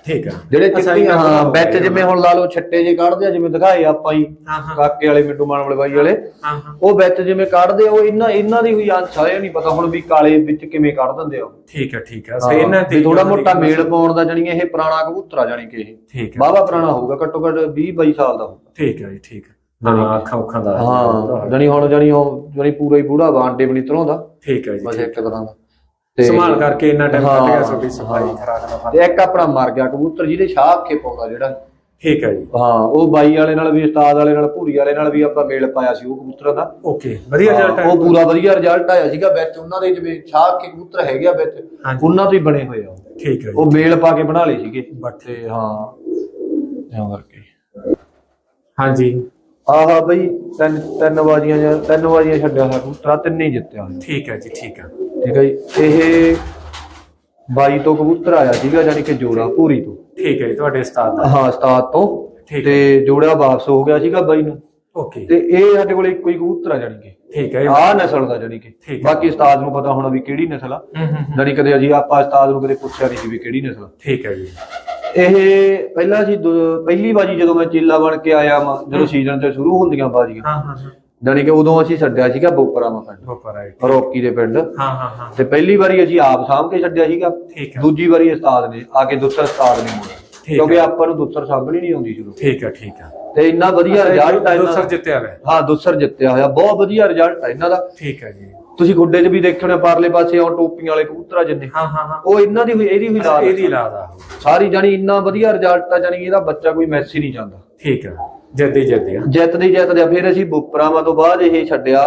Speaker 2: ਠੀਕ ਆ।
Speaker 1: ਜਿਹੜੇ ਚਿੱਟੀ ਹਾਂ
Speaker 2: ਤੋਂ
Speaker 1: ਵਿੱਚ ਜਿਵੇਂ ਹੁਣ ਲਾ ਲਓ ਛੱਟੇ ਜੇ ਕੱਢਦੇ ਆ ਜਿਵੇਂ ਦਿਖਾਏ ਆਪਾਂ ਹੀ ਕਾਕੇ ਵਾਲੇ ਮਿੱਟੂ ਮਾਨ ਵਾਲੇ ਬਾਈ ਵਾਲੇ। ਉਹ ਵਿੱਚ ਜਿਵੇਂ ਕੱਢਦੇ ਉਹ ਇਹਨਾਂ ਇਹਨਾਂ ਦੀ ਹੋਈ ਅੰਸ਼ ਆ ਇਹ ਨਹੀਂ ਪਤਾ ਹੁਣ ਵੀ ਕਾਲੇ ਵਿੱਚ ਕਿਵੇਂ ਕੱਢ ਦਿੰਦੇ ਆ।
Speaker 2: ਠੀਕ ਆ ਠੀਕ ਆ। ਸਹੀ ਇਹਨਾਂ
Speaker 1: ਵੀ ਥੋੜਾ ਮੋਟਾ ਮੇਲ ਪਾਉਣ ਦਾ ਜਾਨੀ ਇਹ ਪੁਰਾਣਾ ਕਬੂਤਰ ਆ ਜਾਨੀ ਕਿ ਇਹ।
Speaker 2: ਠੀਕ ਆ।
Speaker 1: ਬਾਬਾ ਪੁਰਾਣਾ ਹੋਊਗਾ ਘੱਟੋ ਘੱਟ 20 22 ਸਾਲ ਦਾ ਹੋਊਗਾ।
Speaker 2: ਠੀਕ ਆ ਜੀ ਠੀਕ ਆ। ਹਾਂ ਅੱਖਾਂ ਅੱਖਾਂ ਦਾ
Speaker 1: ਹਾਂ ਜਾਨੀ ਹੁਣ ਜਾਨੀ ਉਹ ਜਾਨੀ ਪੂਰਾ ਹੀ ਬੂੜਾ ਬਾਂਡੇ ਵੀ ਨਹੀਂ ਤਰੋਂਦਾ
Speaker 2: ਠੀਕ ਆ ਜੀ
Speaker 1: ਬਸ। ਇੱਕ ਤਰ੍ਹਾਂ ਦਾ।
Speaker 2: ਸੰਭਾਲ ਕਰਕੇ ਇੰਨਾ ਟਾਈਮ ਕੱਢ ਗਿਆ
Speaker 1: ਹਾਂ,
Speaker 2: ਤੁਹਾਡੀ ਸਫ਼ਾਈ
Speaker 1: ਹਾਂ।
Speaker 2: ਖਰਾਕ ਦਾ
Speaker 1: ਤੇ ਇੱਕ ਆਪਣਾ ਮਰ ਗਿਆ ਕਬੂਤਰ ਜਿਹਦੇ ਛਾਪ ਅੱਖੇ ਪਾਉਂਦਾ ਜਿਹੜਾ।
Speaker 2: ਠੀਕ ਆ ਜੀ।
Speaker 1: ਹਾਂ ਉਹ ਬਾਈ ਵਾਲੇ ਨਾਲ ਵੀ ਉਸਤਾਦ ਵਾਲੇ ਨਾਲ ਭੂਰੀ ਵਾਲੇ ਨਾਲ ਵੀ ਆਪਾਂ ਮੇਲ ਪਾਇਆ ਸੀ ਉਹ ਕਬੂਤਰਾਂ ਦਾ।
Speaker 2: ਓਕੇ ਵਧੀਆ ਰਿਜ਼ਲਟ
Speaker 1: ਹਾਂ, ਉਹ ਪੂਰਾ ਵਧੀਆ ਰਿਜ਼ਲਟ ਆਇਆ ਸੀਗਾ ਵਿੱਚ। ਉਹਨਾਂ ਦੇ ਜਿਵੇਂ ਛਾਪ ਕੇ ਕਬੂਤਰ ਹੈਗੇ ਆ ਵਿੱਚ। ਉਹਨਾਂ ਤੋਂ ਹੀ ਬਣੇ ਹੋਏ ਆ।
Speaker 2: ਠੀਕ ਜੀ।
Speaker 1: ਉਹ ਮੇਲ ਪਾ ਕੇ ਬਣਾ ਲਏ ਸੀਗੇ।
Speaker 2: ਬਟ
Speaker 1: ਤੇ ਹਾਂ ਐਂ ਕਰਕੇ।
Speaker 2: ਹਾਂਜੀ।
Speaker 1: ਆਹਾ ਬਈ ਤਿੰਨ ਤਿੰਨ ਜਾਂ ਤਿੰਨ ਬਾਜ਼ੀਆਂ ਛੱਡਿਆ ਹੋਇਆ ਕਬੂਤਰਾ ਤਿੰਨੇ ਹੀ ਜਿੱਤਿਆ ਹੋਇਆ।
Speaker 2: ਠੀਕ ਆ ਜੀ ਠੀਕ ਆ
Speaker 1: ਠੀਕ ਹੈ ਜੀ? ਇਹ ਬਾਈ ਤੋਂ ਕਬੂਤਰ ਆਇਆ ਸੀਗਾ ਜਾਨੀ ਕਿ ਜੋੜਾ ਪੂਰੀ ਤੋਂ।
Speaker 2: ਠੀਕ ਹੈ ਜੀ ਤੁਹਾਡੇ ਉਸਤਾਦ ਦਾ।
Speaker 1: ਹਾਂ ਉਸਤਾਦ ਤੋਂ।
Speaker 2: ਠੀਕ
Speaker 1: ਤੇ ਜੋੜਾ ਵਾਪਸ ਹੋ ਗਿਆ ਸੀਗਾ ਬਾਈ ਨੂੰ।
Speaker 2: ਓਕੇ।
Speaker 1: ਤੇ ਇਹ ਸਾਡੇ ਕੋਲ ਇੱਕੋ ਹੀ ਕਬੂਤਰ ਆ ਜਾਨੀ ਕਿ।
Speaker 2: ਠੀਕ ਹੈ।
Speaker 1: ਆਹ ਨਸਲ ਦਾ ਜਾਨੀ ਕਿ।
Speaker 2: ਹੈ।
Speaker 1: ਬਾਕੀ ਉਸਤਾਦ ਨੂੰ ਪਤਾ ਹੋਣਾ ਵੀ ਕਿਹੜੀ ਨਸਲ ਆ।
Speaker 2: ਹੂੰ ਹੂੰ ਹੂੰ।
Speaker 1: ਜਾਨੀ ਕਦੇ ਅਸੀਂ ਆਪਾਂ ਉਸਤਾਦ ਨੂੰ ਕਦੇ ਪੁੱਛਿਆ ਨਹੀਂ ਸੀ ਵੀ ਕਿਹੜੀ ਨਸਲ ਆ।
Speaker 2: ਠੀਕ ਹੈ ਜੀ।
Speaker 1: ਇਹ ਪਹਿਲਾਂ ਸੀ ਦੋ- ਪਹਿਲੀ ਬਾਜੀ ਜਦੋਂ ਮੈਂ ਚੀਲਾ ਬਣ ਕੇ ਆਇਆ ਵਾਂ ਜਦੋਂ ਸੀਜ਼ਨ ਤੇ ਸ਼ੁਰੂ ਹੁੰਦੀਆਂ ਬਾਜੀਆਂ।
Speaker 2: ਹਾਂ ਹਾਂ ਹਾਂ।
Speaker 1: ਜਾਨੀ ਕਿ ਉਦੋਂ ਅਸੀਂ ਛੱਡਿਆ ਸੀਗਾ ਬੋਪਰਾ ਮਾ ਪਿੰਡ।
Speaker 2: ਗੋਪਰ ਆਏ
Speaker 1: ਰੋਕੀ ਦੇ ਪਿੰਡ।
Speaker 2: ਹਾਂ ਹਾਂ ਹਾਂ।
Speaker 1: ਤੇ ਪਹਿਲੀ ਵਾਰੀ ਅਸੀਂ ਆਪ ਸਾਂਭ ਕੇ ਛੱਡਿਆ ਸੀਗਾ।
Speaker 2: ਠੀਕ ਹੈ।
Speaker 1: ਦੂਜੀ ਵਾਰੀ ਉਸਤਾਦ ਨੇ ਆ ਕੇ ਦੁੱਸਰ ਉਸਤਾਦ ਨੇ ਮੋੜਿਆ।
Speaker 2: ਠੀਕ
Speaker 1: ਕਿਉਂਕਿ। ਆਪਾਂ ਨੂੰ ਦੁੱਸਰ ਸਾਂਭਣੀ ਨਹੀਂ ਆਉਂਦੀ ਸ਼ੁਰੂ।
Speaker 2: ਠੀਕ ਹੈ ਠੀਕ ਹੈ।
Speaker 1: ਤੇ ਇੰਨਾ ਵਧੀਆ ਰਿਜ਼ਲਟ ਆ ਇਹਨਾਂ ਦਾ।
Speaker 2: ਜਿੱਤਿਆ ਹੋਇਆ।
Speaker 1: ਹਾਂ ਦੁੱਸਰ ਜਿੱਤਿਆ ਹੋਇਆ। ਬਹੁਤ ਵਧੀਆ ਰਿਜ਼ਲਟ ਆ ਇਹਨਾਂ ਦਾ।
Speaker 2: ਠੀਕ ਹੈ ਜੀ।
Speaker 1: ਤੁਸੀਂ ਗੁੱਡੇ 'ਚ ਵੀ ਦੇਖੇ ਹੋਣੇ ਪਰਲੇ ਪਾਸੇ ਉਹ ਟੋਪੀਆਂ ਵਾਲੇ ਕਬੂਤਰ ਆ ਜਿੰਨੇ।
Speaker 2: ਹਾਂ ਹਾਂ ਹਾਂ।
Speaker 1: ਉਹ ਇਹਨਾਂ ਦੀ ਹੋਈ ਇਹਦੀ ਹੋਈ ਲਾਲ
Speaker 2: ਇਹਦੀ ਲਾਦ ਆ।
Speaker 1: ਸਾਰੀ ਜਾਨੀ ਇੰਨਾ ਵਧੀਆ ਰਿਜ਼ਲਟ ਆ ਜਾਨੀ ਇਹਦਾ ਬੱਚਾ ਕੋਈ ਮੈਸ ਹੀ ਨਹੀਂ ਜਾਂਦਾ।
Speaker 2: ਠੀਕ ਹੈ ਜੱਦੀ ਜੱਦੀ ਆ।
Speaker 1: ਜਿੱਤਦੇ ਜਿੱਤਦੇ ਫਿਰ ਅਸੀਂ ਬੁਪਰਾਵਾਂ ਤੋਂ ਬਾਅਦ ਇਹ ਛੱਡਿਆ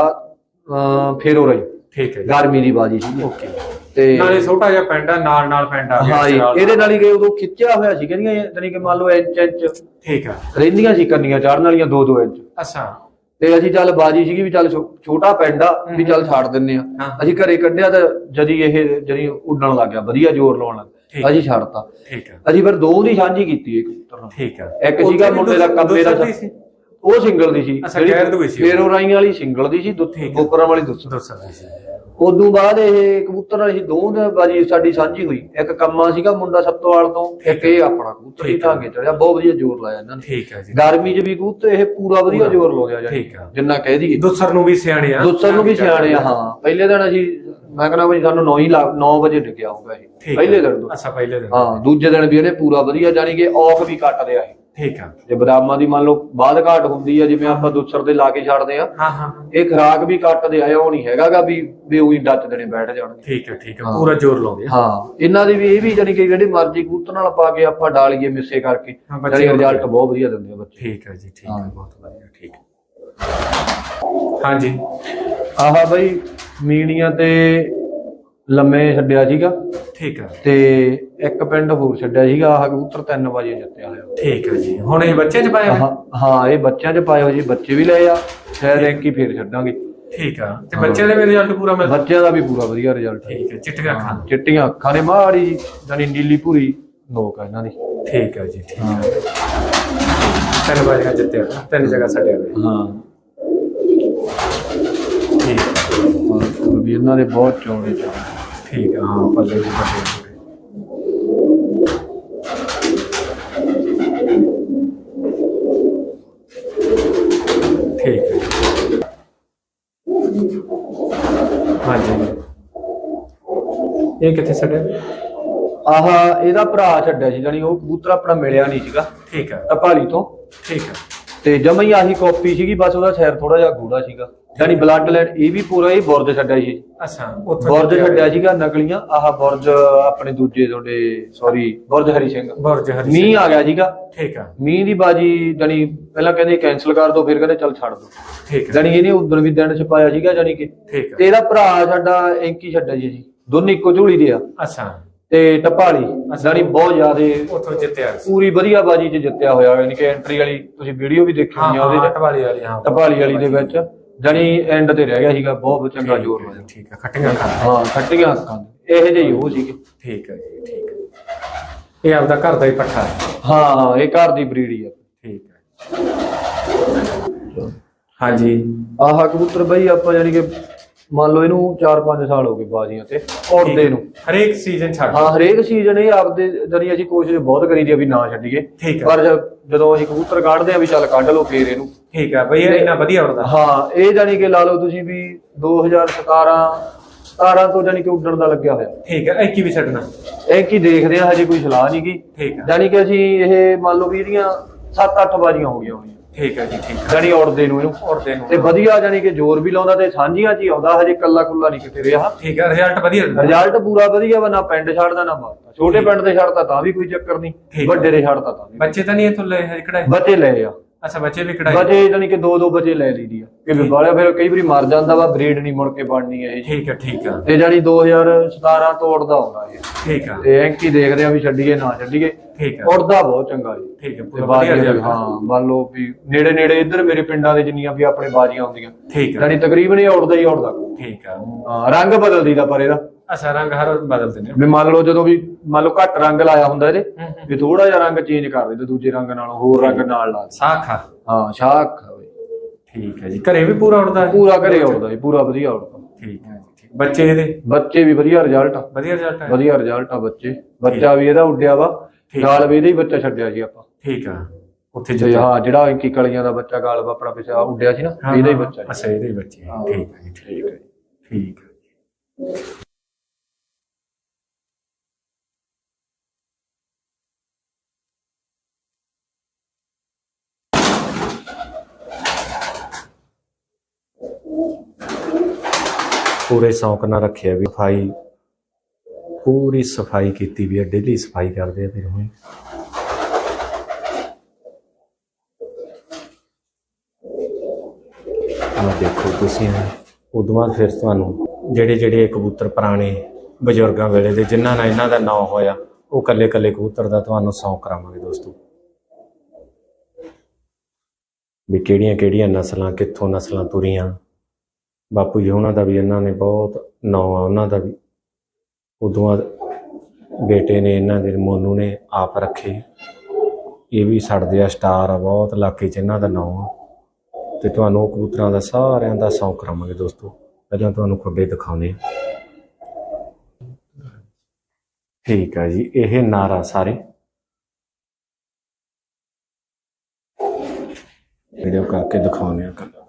Speaker 1: ਫੇਰੋ ਰਹੀ
Speaker 2: ਠੀਕ ਹੈ
Speaker 1: ਗਰਮੀ ਦੀ ਬਾਜੀ ਸੀ।
Speaker 2: ਓਕੇ।
Speaker 1: ਤੇ
Speaker 2: ਨਾਲੇ ਛੋਟਾ ਜਿਹਾ ਪਿੰਡ ਆ ਨਾਲ ਨਾਲ ਪਿੰਡ ਆ। ਗਿਆ
Speaker 1: ਹਾਂ। ਇਹਦੇ ਨਾਲ ਹੀ ਕਿ ਉਦੋਂ ਖਿੱਚਿਆ ਹੋਇਆ ਸੀ ਜਿਹੜੀਆਂ ਜਾਨੀ ਕਿ ਮੰਨ ਲਓ ਇੰਚ ਇੰਚ।
Speaker 2: ਠੀਕ ਆ।
Speaker 1: ਰਹਿੰਦੀਆਂ ਸੀ ਕੰਨੀਆਂ ਚੜਨ ਵਾਲੀਆਂ 2-2 ਇੰਚ।
Speaker 2: ਅੱਛਾ।
Speaker 1: ਤੇ ਅਸੀਂ ਚੱਲ ਬਾਜੀ ਸੀਗੀ ਵੀ ਚੱਲ ਛੋ- ਛੋਟਾ ਪਿੰਡ ਆ ਵੀ ਚੱਲ ਛੱਡ ਦਿੰਨੇ ਆ।
Speaker 2: ਹਾਂ।
Speaker 1: ਅਸੀਂ ਘਰੇ ਕੱਢਿਆ ਤਾਂ ਜਦੀ ਇਹ ਜਦੀ ਉੱਡਣ ਲੱਗ ਗਿਆ ਵਧੀਆ ਜ਼ੋਰ ਲਾਉਣ ਲੱਗ
Speaker 2: ਠੀਕ।
Speaker 1: ਗਿਆ ਅਸੀਂ ਛੱਡਤਾ।
Speaker 2: ਠੀਕ ਆ।
Speaker 1: ਅਸੀਂ ਫਿਰ ਦੋ ਦੀ ਸਾਂਝੀ ਕੀਤੀ ਇੱਕ ਕਬੂਤਰ ਨਾਲ
Speaker 2: ਠੀਕ ਆ।
Speaker 1: ਇੱਕ ਸੀਗਾ ਮੁੰਡੇ ਦਾ ਕੰਮੇ ਦਾ
Speaker 2: ਸੌ?
Speaker 1: ਉਹ ਸਿੰਗਲ ਦੀ ਸੀ।
Speaker 2: ਅੱਛਾ, ਗੈਰ ਦੂਈ ਸੀ।
Speaker 1: ਫੇਰੋ ਰਾਈ ਵਾਲੀ ਸਿੰਗਲ ਦੀ ਸੀ ਦੁੱਥੇ
Speaker 2: ਠੀਕ ਹੈ।
Speaker 1: ਵਾਲੀ ਦੁੱਸ
Speaker 2: ਦੋ ਸੌ ਦੀ ਸੀ।
Speaker 1: ਉਦੋਂ ਬਾਅਦ ਇਹ ਕਬੂਤਰ ਵਾਲੀ ਸੀ ਦੋ ਦਾ ਬਾਜੀ ਸਾਡੀ ਸਾਂਝੀ ਹੋਈ। ਇੱਕ ਕੰਮਾ ਸੀਗਾ ਮੁੰਡਾ ਸੱਤੋਵਾਲ ਤੋਂ ਇੱਕ ਇਹ ਆਪਣਾ ਕਬੂਤਰ ਹੀ
Speaker 2: ਹੈ।
Speaker 1: ਢਾਂਗੇ ਚੜਿਆ ਬਹੁਤ ਵਧੀਆ ਜ਼ੋਰ ਲਾਇਆ ਇਹਨਾਂ ਨੇ।
Speaker 2: ਠੀਕ ਆ ਜੀ।
Speaker 1: ਗਰਮੀ 'ਚ ਵੀ ਕਬੂਤਰ ਇਹ ਪੂਰਾ ਵਧੀਆ ਜ਼ੋਰ ਲਾਉਂਦੇ ਆ
Speaker 2: ਠੀਕ ਆ।
Speaker 1: ਜਿੰਨਾ ਕਹਿ ਦਈਏ।
Speaker 2: ਦੁਸਰ ਨੂੰ ਵੀ ਸਿਆਣੇ ਆ।
Speaker 1: ਦੁੱਸਰ ਨੂੰ ਵੀ ਸਿਆਣੇ ਆ ਹਾਂ। ਪਹਿਲੇ ਦਿਨ ਅਸੀਂ ਮੈਂ ਕਹਿੰਦਾ ਵੀ ਸਾਨੂੰ 9 ਹੀ 9 ਵਜੇ ਡਿੱਗਿਆ ਹੋਊਗਾ ਇਹ। ਪਹਿਲੇ। ਦਿਨ ਤੋਂ।
Speaker 2: ਅੱਛਾ ਪਹਿਲੇ ਦਿਨ।
Speaker 1: ਹਾਂ ਦੂਜੇ ਦਿਨ ਵੀ ਇਹਨੇ ਪੂਰਾ ਵਧੀਆ ਜਾਨੀ ਕਿ ਔਖ ਵੀ ਕੱਟ ਦਿਆ ਇਹ।
Speaker 2: ਠੀਕ ਆ।
Speaker 1: ਜੇ ਬਦਾਮਾਂ ਦੀ ਮੰਨ ਲਓ ਬਾਅਦ ਘਾਟ ਹੁੰਦੀ ਆ ਜਿਵੇਂ ਆਪਾਂ ਦੁੱਸਰ ਦੇ ਲਾ ਕੇ ਛੱਡਦੇ ਆ
Speaker 2: ਹਾਂ ਹਾਂ।
Speaker 1: ਇਹ ਖਰਾਕ ਵੀ ਕੱਟਦੇ ਆ ਉਹ ਨਹੀਂ ਹੈਗਾਗਾ ਵੀ ਵੀ ਉਹੀ ਡੱਚ ਦੇਣੇ ਬੈਠ ਜਾਣਗੇ।
Speaker 2: ਠੀਕ ਆ ਠੀਕ ਆ ਪੂਰਾ ਜ਼ੋਰ ਲਾਉਂਦੇ ਆ।
Speaker 1: ਹਾਂ ਇਹਨਾਂ ਦੀ ਵੀ ਇਹ ਵੀ ਜਾਨੀ ਕਿ ਜਿਹੜੇ ਮਰਜ਼ੀ ਕਬੂਤਰ ਨਾਲ ਪਾ ਕੇ ਆਪਾਂ ਡਾਲੀਏ ਮਿੱਸੇ ਕਰਕੇ ਜਾਨੀ ਰਿਜ਼ਲਟ ਬਹੁਤ ਵਧੀਆ ਦਿੰਦੇ ਆ ਬੱਚੇ।
Speaker 2: ਠੀਕ ਆ ਜੀ ਠੀਕ ਆ। ਬਹੁਤ ਵਧੀਆ ਠੀਕ। ਹਾਂਜੀ।
Speaker 1: ਆਹਾ ਬਈ ਮੀਣੀਆਂ ਤੇ ਲੰਮੇ ਛੱਡਿਆ ਸੀਗਾ।
Speaker 2: ਠੀਕ ਆ।
Speaker 1: ਤੇ ਇੱਕ ਪਿੰਡ ਹੋਰ ਛੱਡਿਆ ਸੀਗਾ ਆਹ ਕਬੂਤਰ 3 ਵਜੇ ਜਿੱਤਿਆ ਹੋਇਆ।
Speaker 2: ਠੀਕ ਆ ਜੀ। ਹੁਣ ਇਹ ਬੱਚੇ ਚ ਹੋਏ?
Speaker 1: ਹਾਂ ਹਾਂ ਇਹ ਬੱਚਿਆਂ 'ਚ ਪਾਏ ਹੋਏ ਜੀ। ਬੱਚੇ ਵੀ ਲਏ ਆ ਸ਼ਾਇਦ ਇੱਕ ਹੀ ਫੇਰ ਛੱਡਾਂਗੇ।
Speaker 2: ਠੀਕ ਆ। ਤੇ ਬੱਚਿਆਂ ਦੇ ਵੀ ਰਿਜ਼ਲਟ ਪੂਰਾ ਮਿਲਦਾ
Speaker 1: ਬੱਚਿਆਂ ਦਾ ਵੀ ਪੂਰਾ ਵਧੀਆ ਰਿਜ਼ਲਟ ਹੈ
Speaker 2: ਠੀਕ ਹੈ ਚਿੱਟੀਆਂ ਅੱਖਾਂ
Speaker 1: ਚਿੱਟੀਆਂ ਅੱਖਾਂ ਨੇ ਮਾੜੀ ਜੀ ਜਾਨੀ ਨੀਲੀ ਭੂਰੀ ਨੋਕ ਆ ਇਹਨਾਂ ਦੀ।
Speaker 2: ਠੀਕ ਆ ਜੀ ਠੀਕ ਆ। ਤਿੰਨ ਬਾਜੀਆਂ ਜਿੱਤਿਆ। ਤਿੰਨ ਜਗ੍ਹਾ ਛੱਡਿਆ ਹੋਇਆ।
Speaker 1: ਹਾਂ।
Speaker 2: ਠੀਕ ਆ,
Speaker 1: ਵੀ ਇਹਨਾਂ ਦੇ ਬਹੁਤ ਚੌੜੇ ਚੌੜੇ।
Speaker 2: ਠੀਕ ਆ ਹਾਂ ਪੱਲੇ ਵੀ ਵੱਡੇ ਪੂਰੇ ਠੀਕ ਹੈ ਹਾਂਜੀ। ਇਹ ਕਿੱਥੇ ਛੱਡਿਆ?
Speaker 1: ਆਹ ਇਹਦਾ ਭਰਾ ਛੱਡਿਆ ਸੀ ਜਾਨੀ ਉਹ ਕਬੂਤਰ ਆਪਣਾ ਮਿਲਿਆ ਨਹੀਂ ਸੀਗਾ।
Speaker 2: ਠੀਕ ਆ।
Speaker 1: ਟਪਾਲੀ ਤੋਂ।
Speaker 2: ਠੀਕ ਆ।
Speaker 1: ਤੇ ਜਮਾ ਹੀ ਆਹੀ ਕਾਪੀ ਸੀਗੀ ਬਸ ਉਹਦਾ ਸ਼ਹਿਰ ਥੋੜਾ ਜਿਹਾ ਗੂੜਾ ਸੀਗਾ। ਜਾਨੀ ਬਲੱਡ ਲਾਈਨ ਇਹ ਵੀ ਪੂਰਾ ਹੀ ਬੁਰਜ ਛੱਡਿਆ ਸੀ
Speaker 2: ਅੱਛਾ
Speaker 1: ਬੁਰਜ ਛੱਡਿਆ ਸੀਗਾ ਨਕਲੀਆਂ ਆਹ ਬੁਰਜ ਆਪਣੇ ਦੂਜੇ ਤੁਹਾਡੇ ਸੌਰੀ ਬੁਰਜ ਹਰੀ ਸਿੰਘ।
Speaker 2: ਬੁਰਜ ਹਰੀ
Speaker 1: ਮੀਂਹ ਆ ਗਿਆ ਸੀਗਾ।
Speaker 2: ਠੀਕ ਆ।
Speaker 1: ਮੀਂਹ ਦੀ ਬਾਜੀ ਜਾਨੀ ਪਹਿਲਾਂ ਕਹਿੰਦੇ ਕੈਨਸਲ ਕਰ ਦੋ ਫਿਰ ਕਹਿੰਦੇ ਚੱਲ ਛੱਡ ਦੋ
Speaker 2: ਠੀਕ ਆ।
Speaker 1: ਜਾਨੀ ਇਹਨੇ ਉਦੋਂ ਵੀ ਦਿਨ ਛਪਾਇਆ ਸੀਗਾ ਜਾਨੀ ਕਿ
Speaker 2: ਠੀਕ
Speaker 1: ਤੇ
Speaker 2: ਆ।
Speaker 1: ਇਹਦਾ ਭਰਾ ਸਾਡਾ ਐਂਕੀ ਛੱਡਿਆ ਜੀ ਜੀ ਦੋਨੇ ਇੱਕੋ ਝੋਲੀ ਦੇ ਆ।
Speaker 2: ਅੱਛਾ।
Speaker 1: ਤੇ ਟਪਾਲੀ ਜਾਨੀ ਬਹੁਤ ਜ਼ਿਆਦੇ
Speaker 2: ਉੱਥੋਂ ਜਿੱਤਿਆ ਸੀ।
Speaker 1: ਪੂਰੀ ਵਧੀਆ ਬਾਜੀ 'ਚ ਜਿੱਤਿਆ ਹੋਇਆ ਯਾਨੀ ਕਿ ਐਂਟਰੀ ਵਾਲੀ ਤੁਸੀਂ ਵੀਡੀਓ ਵੀ ਦੇਖੀ ਹੋਣੀ ਆ ਉਹਦੇ
Speaker 2: ਟਵਾਲੀ ਵਾਲੀ ਹਾਂ।
Speaker 1: ਟਪਾਲੀ ਵਾਲੀ ਦੇ ਵਿੱਚ। ਜਾਨੀ ਐਂਡ ਤੇ ਰਹਿ ਗਿਆ ਸੀਗਾ ਬਹੁਤ ਚੰਗਾ ਜੋਰ ਲਾਇਆ।
Speaker 2: ਠੀਕ ਆ ਖੱਟੀਆਂ ਖਾਂ
Speaker 1: ਹਾਂ ਖੱਟੀਆਂ ਅੱਖਾਂ ਦੇ। ਇਹੋ ਜਿਹੇ ਹੀ ਉਹ ਸੀਗੇ।
Speaker 2: ਠੀਕ ਹੈ ਜੀ ਠੀਕ ਹੈ। ਇਹ ਆਪਦਾ ਘਰ ਦਾ ਹੀ ਪੱਠਾ ਹੈ।
Speaker 1: ਹਾਂ ਹਾਂ ਇਹ ਘਰ ਦੀ ਬਰੀਡ ਹੀ। ਆ
Speaker 2: ਠੀਕ ਹੈ। ਹਾਂਜੀ।
Speaker 1: ਆਹ ਕਬੂਤਰ ਬਈ ਆਪਾਂ ਯਾਨੀ ਕਿ ਮੰਨ ਲਓ ਇਹਨੂੰ 4-5 ਸਾਲ ਹੋ ਗਏ ਬਾਜ਼ੀਆਂ ਤੇ ਔਰਦੇ ਨੂੰ।
Speaker 2: ਹਰੇਕ ਸੀਜ਼ਨ ਛੱਡ
Speaker 1: ਹਾਂ ਹਰੇਕ ਸੀਜ਼ਨ ਇਹ ਆਪਦੇ ਜਣੀ ਅਸੀਂ ਕੋਸ਼ਿਸ਼ ਬਹੁਤ ਕਰੀਦੀ ਆ ਵੀ ਨਾ ਛੱਡੀਏ।
Speaker 2: ਠੀਕ ਹੈ।
Speaker 1: ਪਰ ਜਦ- ਅਸੀਂ ਕਬੂਤਰ ਕੱਢਦੇ ਆ ਵੀ ਚੱਲ ਕੱਢ ਲਓ ਫੇਰ ਇਹਨੂੰ।
Speaker 2: ਠੀਕ ਹੈ ਬਈ ਇਹ ਇੰਨਾ ਵਧੀਆ ਉੜਦਾ।
Speaker 1: ਹਾਂ ਇਹ ਜਾਨੀ ਕਿ ਲਾ ਲਓ ਤੁਸੀਂ ਵੀ 2017 17 ਤੋਂ ਜਾਨੀ ਕਿ ਉੱਡਣ ਦਾ ਲੱਗਿਆ ਹੋਇਆ।
Speaker 2: ਠੀਕ ਹੈ ਇੱਕ ਹੀ ਵੀ ਛੱਡਣਾ।
Speaker 1: ਇਹ ਕੀ ਦੇਖਦੇ ਆ ਹਜੇ ਕੋਈ ਸਲਾਹ ਨਹੀਂ ਕੀ
Speaker 2: ਠੀਕ ਹੈ।
Speaker 1: ਜਾਨੀ ਕਿ ਅਸੀਂ ਇਹ ਮੰਨ ਲਓ ਵੀ ਇਹਦੀਆਂ 7-8 ਬਾਜ਼ੀਆਂ ਹੋ ਗਈਆਂ ਹੋਣੀਆਂ।
Speaker 2: ਠੀਕ ਹੈ ਜੀ ਠੀਕ
Speaker 1: ਜਾਨੀ ਉੜਦੇ ਨੂੰ ਇਹਨੂੰ।
Speaker 2: ਉੜਦੇ ਨੂੰ।
Speaker 1: ਤੇ ਵਧੀਆ ਜਾਨੀ ਕਿ ਜ਼ੋਰ ਵੀ ਲਾਉਂਦਾ ਤੇ ਸਾਂਝੀਆਂ 'ਚ ਹੀ ਆਉਂਦਾ ਹਜੇ ਕੱਲਾ ਕੁੱਲਾ ਨਹੀਂ ਕਿਤੇ ਰਿਹਾ।
Speaker 2: ਠੀਕ ਹੈ ਰਿਜ਼ਲਟ ਵਧੀਆ ਦਿੰਦਾ।
Speaker 1: ਰਿਜ਼ਲਟ ਪੂਰਾ ਵਧੀਆ ਵਾ ਨਾ ਪਿੰਡ ਛੱਡਦਾ ਨਾ ਮਾਰਦਾ। ਛੋਟੇ ਪਿੰਡ ਦੇ ਛੱਡਦਾ ਤਾਂ ਵੀ ਕੋਈ ਚੱਕਰ ਨਹੀਂ। ਵੱਡੇ ਦੇ ਛੱਡਦਾ ਤਾਂ ਵੀ
Speaker 2: ਬੱਚੇ ਤਾਂ ਨਹੀਂ ਇਥੋਂ ਲੈ ਹੈ ਕਢਾਈ
Speaker 1: ਬੱਚੇ ਲਏ ਆ।
Speaker 2: ਅੱਛਾ ਬੱਚੇ ਵੀ ਕਢਾਈ।
Speaker 1: ਬੱਚੇ ਜਾਨੀ ਕਿ ਦੋ ਦੋ ਬੱਚੇ ਲੈ ਲਈਦੀ ਆ। ਕਿ ਵੀ ਬਾਲੇ ਫਿਰ ਕਈ ਵਾਰੀ ਮਰ ਜਾਂਦਾ ਵਾ ਬਰੀਡ ਨਹੀਂ ਮੁੜ ਕੇ ਬਣਨੀ ਇਹ
Speaker 2: ਠੀਕ ਹੈ ਠੀਕ ਹੈ
Speaker 1: ਤੇ ਜਾਨੀ 2017 ਤੋਂ ਉੜਦਾ ਆਉਂਦਾ ਇਹ।
Speaker 2: ਠੀਕ ਹੈ
Speaker 1: ਤੇ ਐਂਕੀ ਦੇਖਦੇ ਆ ਵੀ ਛੱਡੀਏ ਨਾ ਛੱਡੀਏ।
Speaker 2: ਠੀਕ ਹੈ
Speaker 1: ਉੜਦਾ ਬਹੁਤ ਚੰਗਾ ਜੀ।
Speaker 2: ਠੀਕ ਹੈ ਪੂਰਾ ਵਧੀਆ
Speaker 1: ਹਾਂ ਮੰਨ ਲਓ ਵੀ ਨੇੜੇ ਨੇੜੇ ਇੱਧਰ ਮੇਰੇ ਪਿੰਡਾਂ ਦੇ ਜਿੰਨੀਆਂ ਵੀ ਆਪਣੇ ਬਾਜ਼ੀਆਂ ਆਉਂਦੀਆਂ
Speaker 2: ਠੀਕ ਹੈ
Speaker 1: ਜਾਨੀ ਤਕਰੀਬਨ ਇਹ ਉੜਦਾ ਹੀ ਉੜਦਾ
Speaker 2: ਠੀਕ ਹੈ
Speaker 1: ਹਾਂ ਰੰਗ ਬਦਲਦੀ ਦਾ ਪਰ ਇਹਦਾ।
Speaker 2: ਅੱਛਾ ਰੰਗ ਹਰ ਬਦਲਦੇ ਨੇ
Speaker 1: ਵੀ ਮੰਨ ਲਓ ਜਦੋਂ ਵੀ ਮੰਨ ਲਓ ਘੱਟ ਰੰਗ ਲਾਇਆ ਹੁੰਦਾ ਇਹਦੇ
Speaker 2: ਹੂੰ।
Speaker 1: ਵੀ ਥੋੜਾ ਜਿਹਾ ਰੰਗ ਚੇਂਜ ਕਰ ਦਿੰਦੇ ਦੂਜੇ ਰੰਗ ਨਾਲੋਂ ਹੋਰ ਰੰਗ ਨਾਲ ਲਾ ਦਿੰਦੇ।
Speaker 2: ਸਾਖਾ।
Speaker 1: ਹਾਂ ਸ਼ਾਖ
Speaker 2: ਠੀਕ ਹੈ ਜੀ। ਘਰੇ ਵੀ ਪੂਰਾ ਉੜਦਾ ਹੈ
Speaker 1: ਪੂਰਾ ਘਰੇ ਆਉਂਦਾ ਜੀ ਪੂਰਾ ਵਧੀਆ ਆਉਂਦਾ।
Speaker 2: ਠੀਕ ਹੈ ਜੀ ਠੀਕ। ਬੱਚੇ ਇਹਦੇ?
Speaker 1: ਬੱਚੇ ਵੀ ਵਧੀਆ ਰਿਜ਼ਲਟ ਆ।
Speaker 2: ਵਧੀਆ ਰਿਜ਼ਲਟ ਹੈ
Speaker 1: ਵਧੀਆ ਰਿਜ਼ਲਟ ਆ ਬੱਚੇ। ਬੱਚਾ ਵੀ ਇਹਦਾ ਉੱਡਿਆ ਵਾ
Speaker 2: ਠੀਕ।
Speaker 1: ਗਾਲ ਵੀ ਇਹਦਾ ਹੀ ਬੱਚਾ ਛੱਡਿਆ ਸੀ ਆਪਾਂ।
Speaker 2: ਠੀਕ ਆ। ਉੱਥੇ
Speaker 1: ਤੇ ਹਾਂ ਜਿਹੜਾ ਇੰਕੀ ਕਲੀਆਂ ਦਾ ਬੱਚਾ ਗਾਲ ਵਾ ਆਪਣਾ ਪਿਛਾ ਉੱਡਿਆ ਸੀ ਨਾ ਇਹਦਾ ਹੀ। ਬੱਚਾ।
Speaker 2: ਅੱਛਾ ਇਹਦੇ ਹੀ ਬੱਚੇ। ਹੈ। ਠੀਕ ਹੈ ਜੀ ਠੀਕ ਹੈ। ਠੀਕ ਹੈ। ਪੂਰੇ ਸ਼ੌਂਕ ਨਾਲ ਰੱਖਿਆ ਵੀ ਸਫ਼ਾਈ, ਪੂਰੀ ਸਫ਼ਾਈ ਕੀਤੀ ਵੀ ਹੈ ਡੇਲੀ ਸਫ਼ਾਈ ਕਰਦੇ ਆ ਫਿਰ ਹੁਣ। ਆ ਦੇਖੋ ਤੁਸੀਂ ਉਦੋਂ ਬਾਅਦ ਫਿਰ ਤੁਹਾਨੂੰ ਜਿਹੜੇ ਜਿਹੜੇ ਕਬੂਤਰ ਪੁਰਾਣੇ ਬਜ਼ੁਰਗਾਂ ਵੇਲੇ ਦੇ, ਜਿਨ੍ਹਾਂ ਨਾਲ ਇਹਨਾਂ ਦਾ ਨਾਂ ਹੋਇਆ, ਉਹ ਕੱਲੇ ਕੱਲੇ ਕਬੂਤਰ ਦਾ ਤੁਹਾਨੂੰ ਸੌਂਕ ਕਰਾਵਾਂਗੇ ਦੋਸਤੋ। ਵੀ ਕਿਹੜੀਆਂ ਕਿਹੜੀਆਂ ਨਸਲਾਂ, ਕਿੱਥੋਂ ਨਸਲਾਂ ਤੁਰੀਆਂ ਬਾਪੂ ਜੀ, ਉਹਨਾਂ ਦਾ ਵੀ, ਇਹਨਾਂ ਨੇ ਬਹੁਤ ਨਾਂ ਆ, ਉਹਨਾਂ ਦਾ ਵੀ। ਉਦੋਂ ਬਾਅਦ ਬੇਟੇ ਨੇ, ਇਹਨਾਂ ਦੇ, ਮੋਨੂ ਨੇ ਆਪ ਰੱਖੇ। ਇਹ ਵੀ ਛੱਡਦੇ ਆ, ਸਟਾਰ ਆ, ਬਹੁਤ ਇਲਾਕੇ 'ਚ ਇਹਨਾਂ ਦਾ ਨਾਂ ਆ। ਤੇ ਤੁਹਾਨੂੰ ਕਬੂਤਰਾਂ ਦਾ ਸਾਰਿਆਂ ਦਾ ਸੌਂਕ ਕਰਾਵਾਂਗੇ ਦੋਸਤੋ। ਪਹਿਲਾਂ ਤੁਹਾਨੂੰ ਖੁੱਡੇ ਦਿਖਾਉਂਦੇ ਆ। ਠੀਕ ਆ ਜੀ, ਇਹ ਨਾਰਾ ਸਾਰੇ। ਵੀਡੀਓ ਕਰਕੇ ਦਿਖਾਉਂਦੇ ਆ ਕੱਲਾ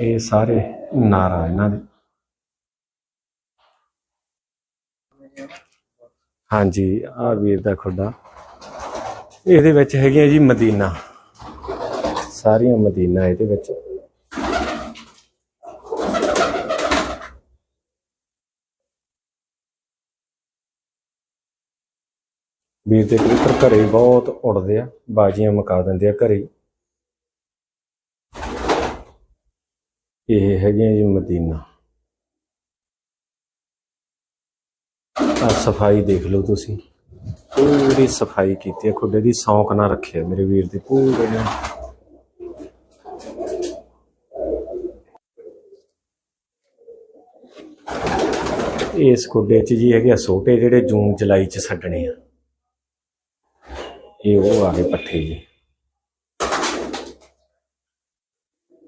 Speaker 2: ਇਹ ਸਾਰੇ ਨਾਰਾ ਇਹਨਾਂ ਦੇ। ਹਾਂਜੀ ਆ ਵੀਰ ਦਾ ਖੁੱਡਾ। ਇਹਦੇ ਵਿੱਚ ਹੈਗੀਆਂ ਜੀ ਮਦੀਨਾ। ਸਾਰੀਆਂ ਮਦੀਨਾ ਇਹਦੇ ਵਿੱਚ। ਵੀਰ ਦੇ ਕਬੂਤਰ ਘਰੇ ਬਹੁਤ ਉੜਦੇ ਆ, ਬਾਜੀਆਂ ਮਕਾ ਦਿੰਦੇ ਆ ਘਰੇ। ਹੀ। ਇਹ ਹੈਗੀਆਂ ਜੀ ਮਦੀਨਾ। ਆ ਸਫ਼ਾਈ ਦੇਖ ਲਓ ਤੁਸੀਂ। ਪੂਰੀ ਸਫ਼ਾਈ ਕੀਤੀ ਹੈ ਖੁੱਡੇ ਦੀ ਸੌਂਕ ਨਾ ਰੱਖਿਆ ਮੇਰੇ ਵੀਰ ਦੇ। ਪੂਰੇ ਨੇ ਇਸ ਖੁੱਡੇ 'ਚ ਜੀ ਹੈਗੇ ਆ ਛੋਟੇ ਜਿਹੜੇ ਜੂਨ ਜੁਲਾਈ 'ਚ ਛੱਡਣੇ ਆ। ਇਹ ਉਹ ਆ ਗਏ ਪੱਠੇ ਜੀ।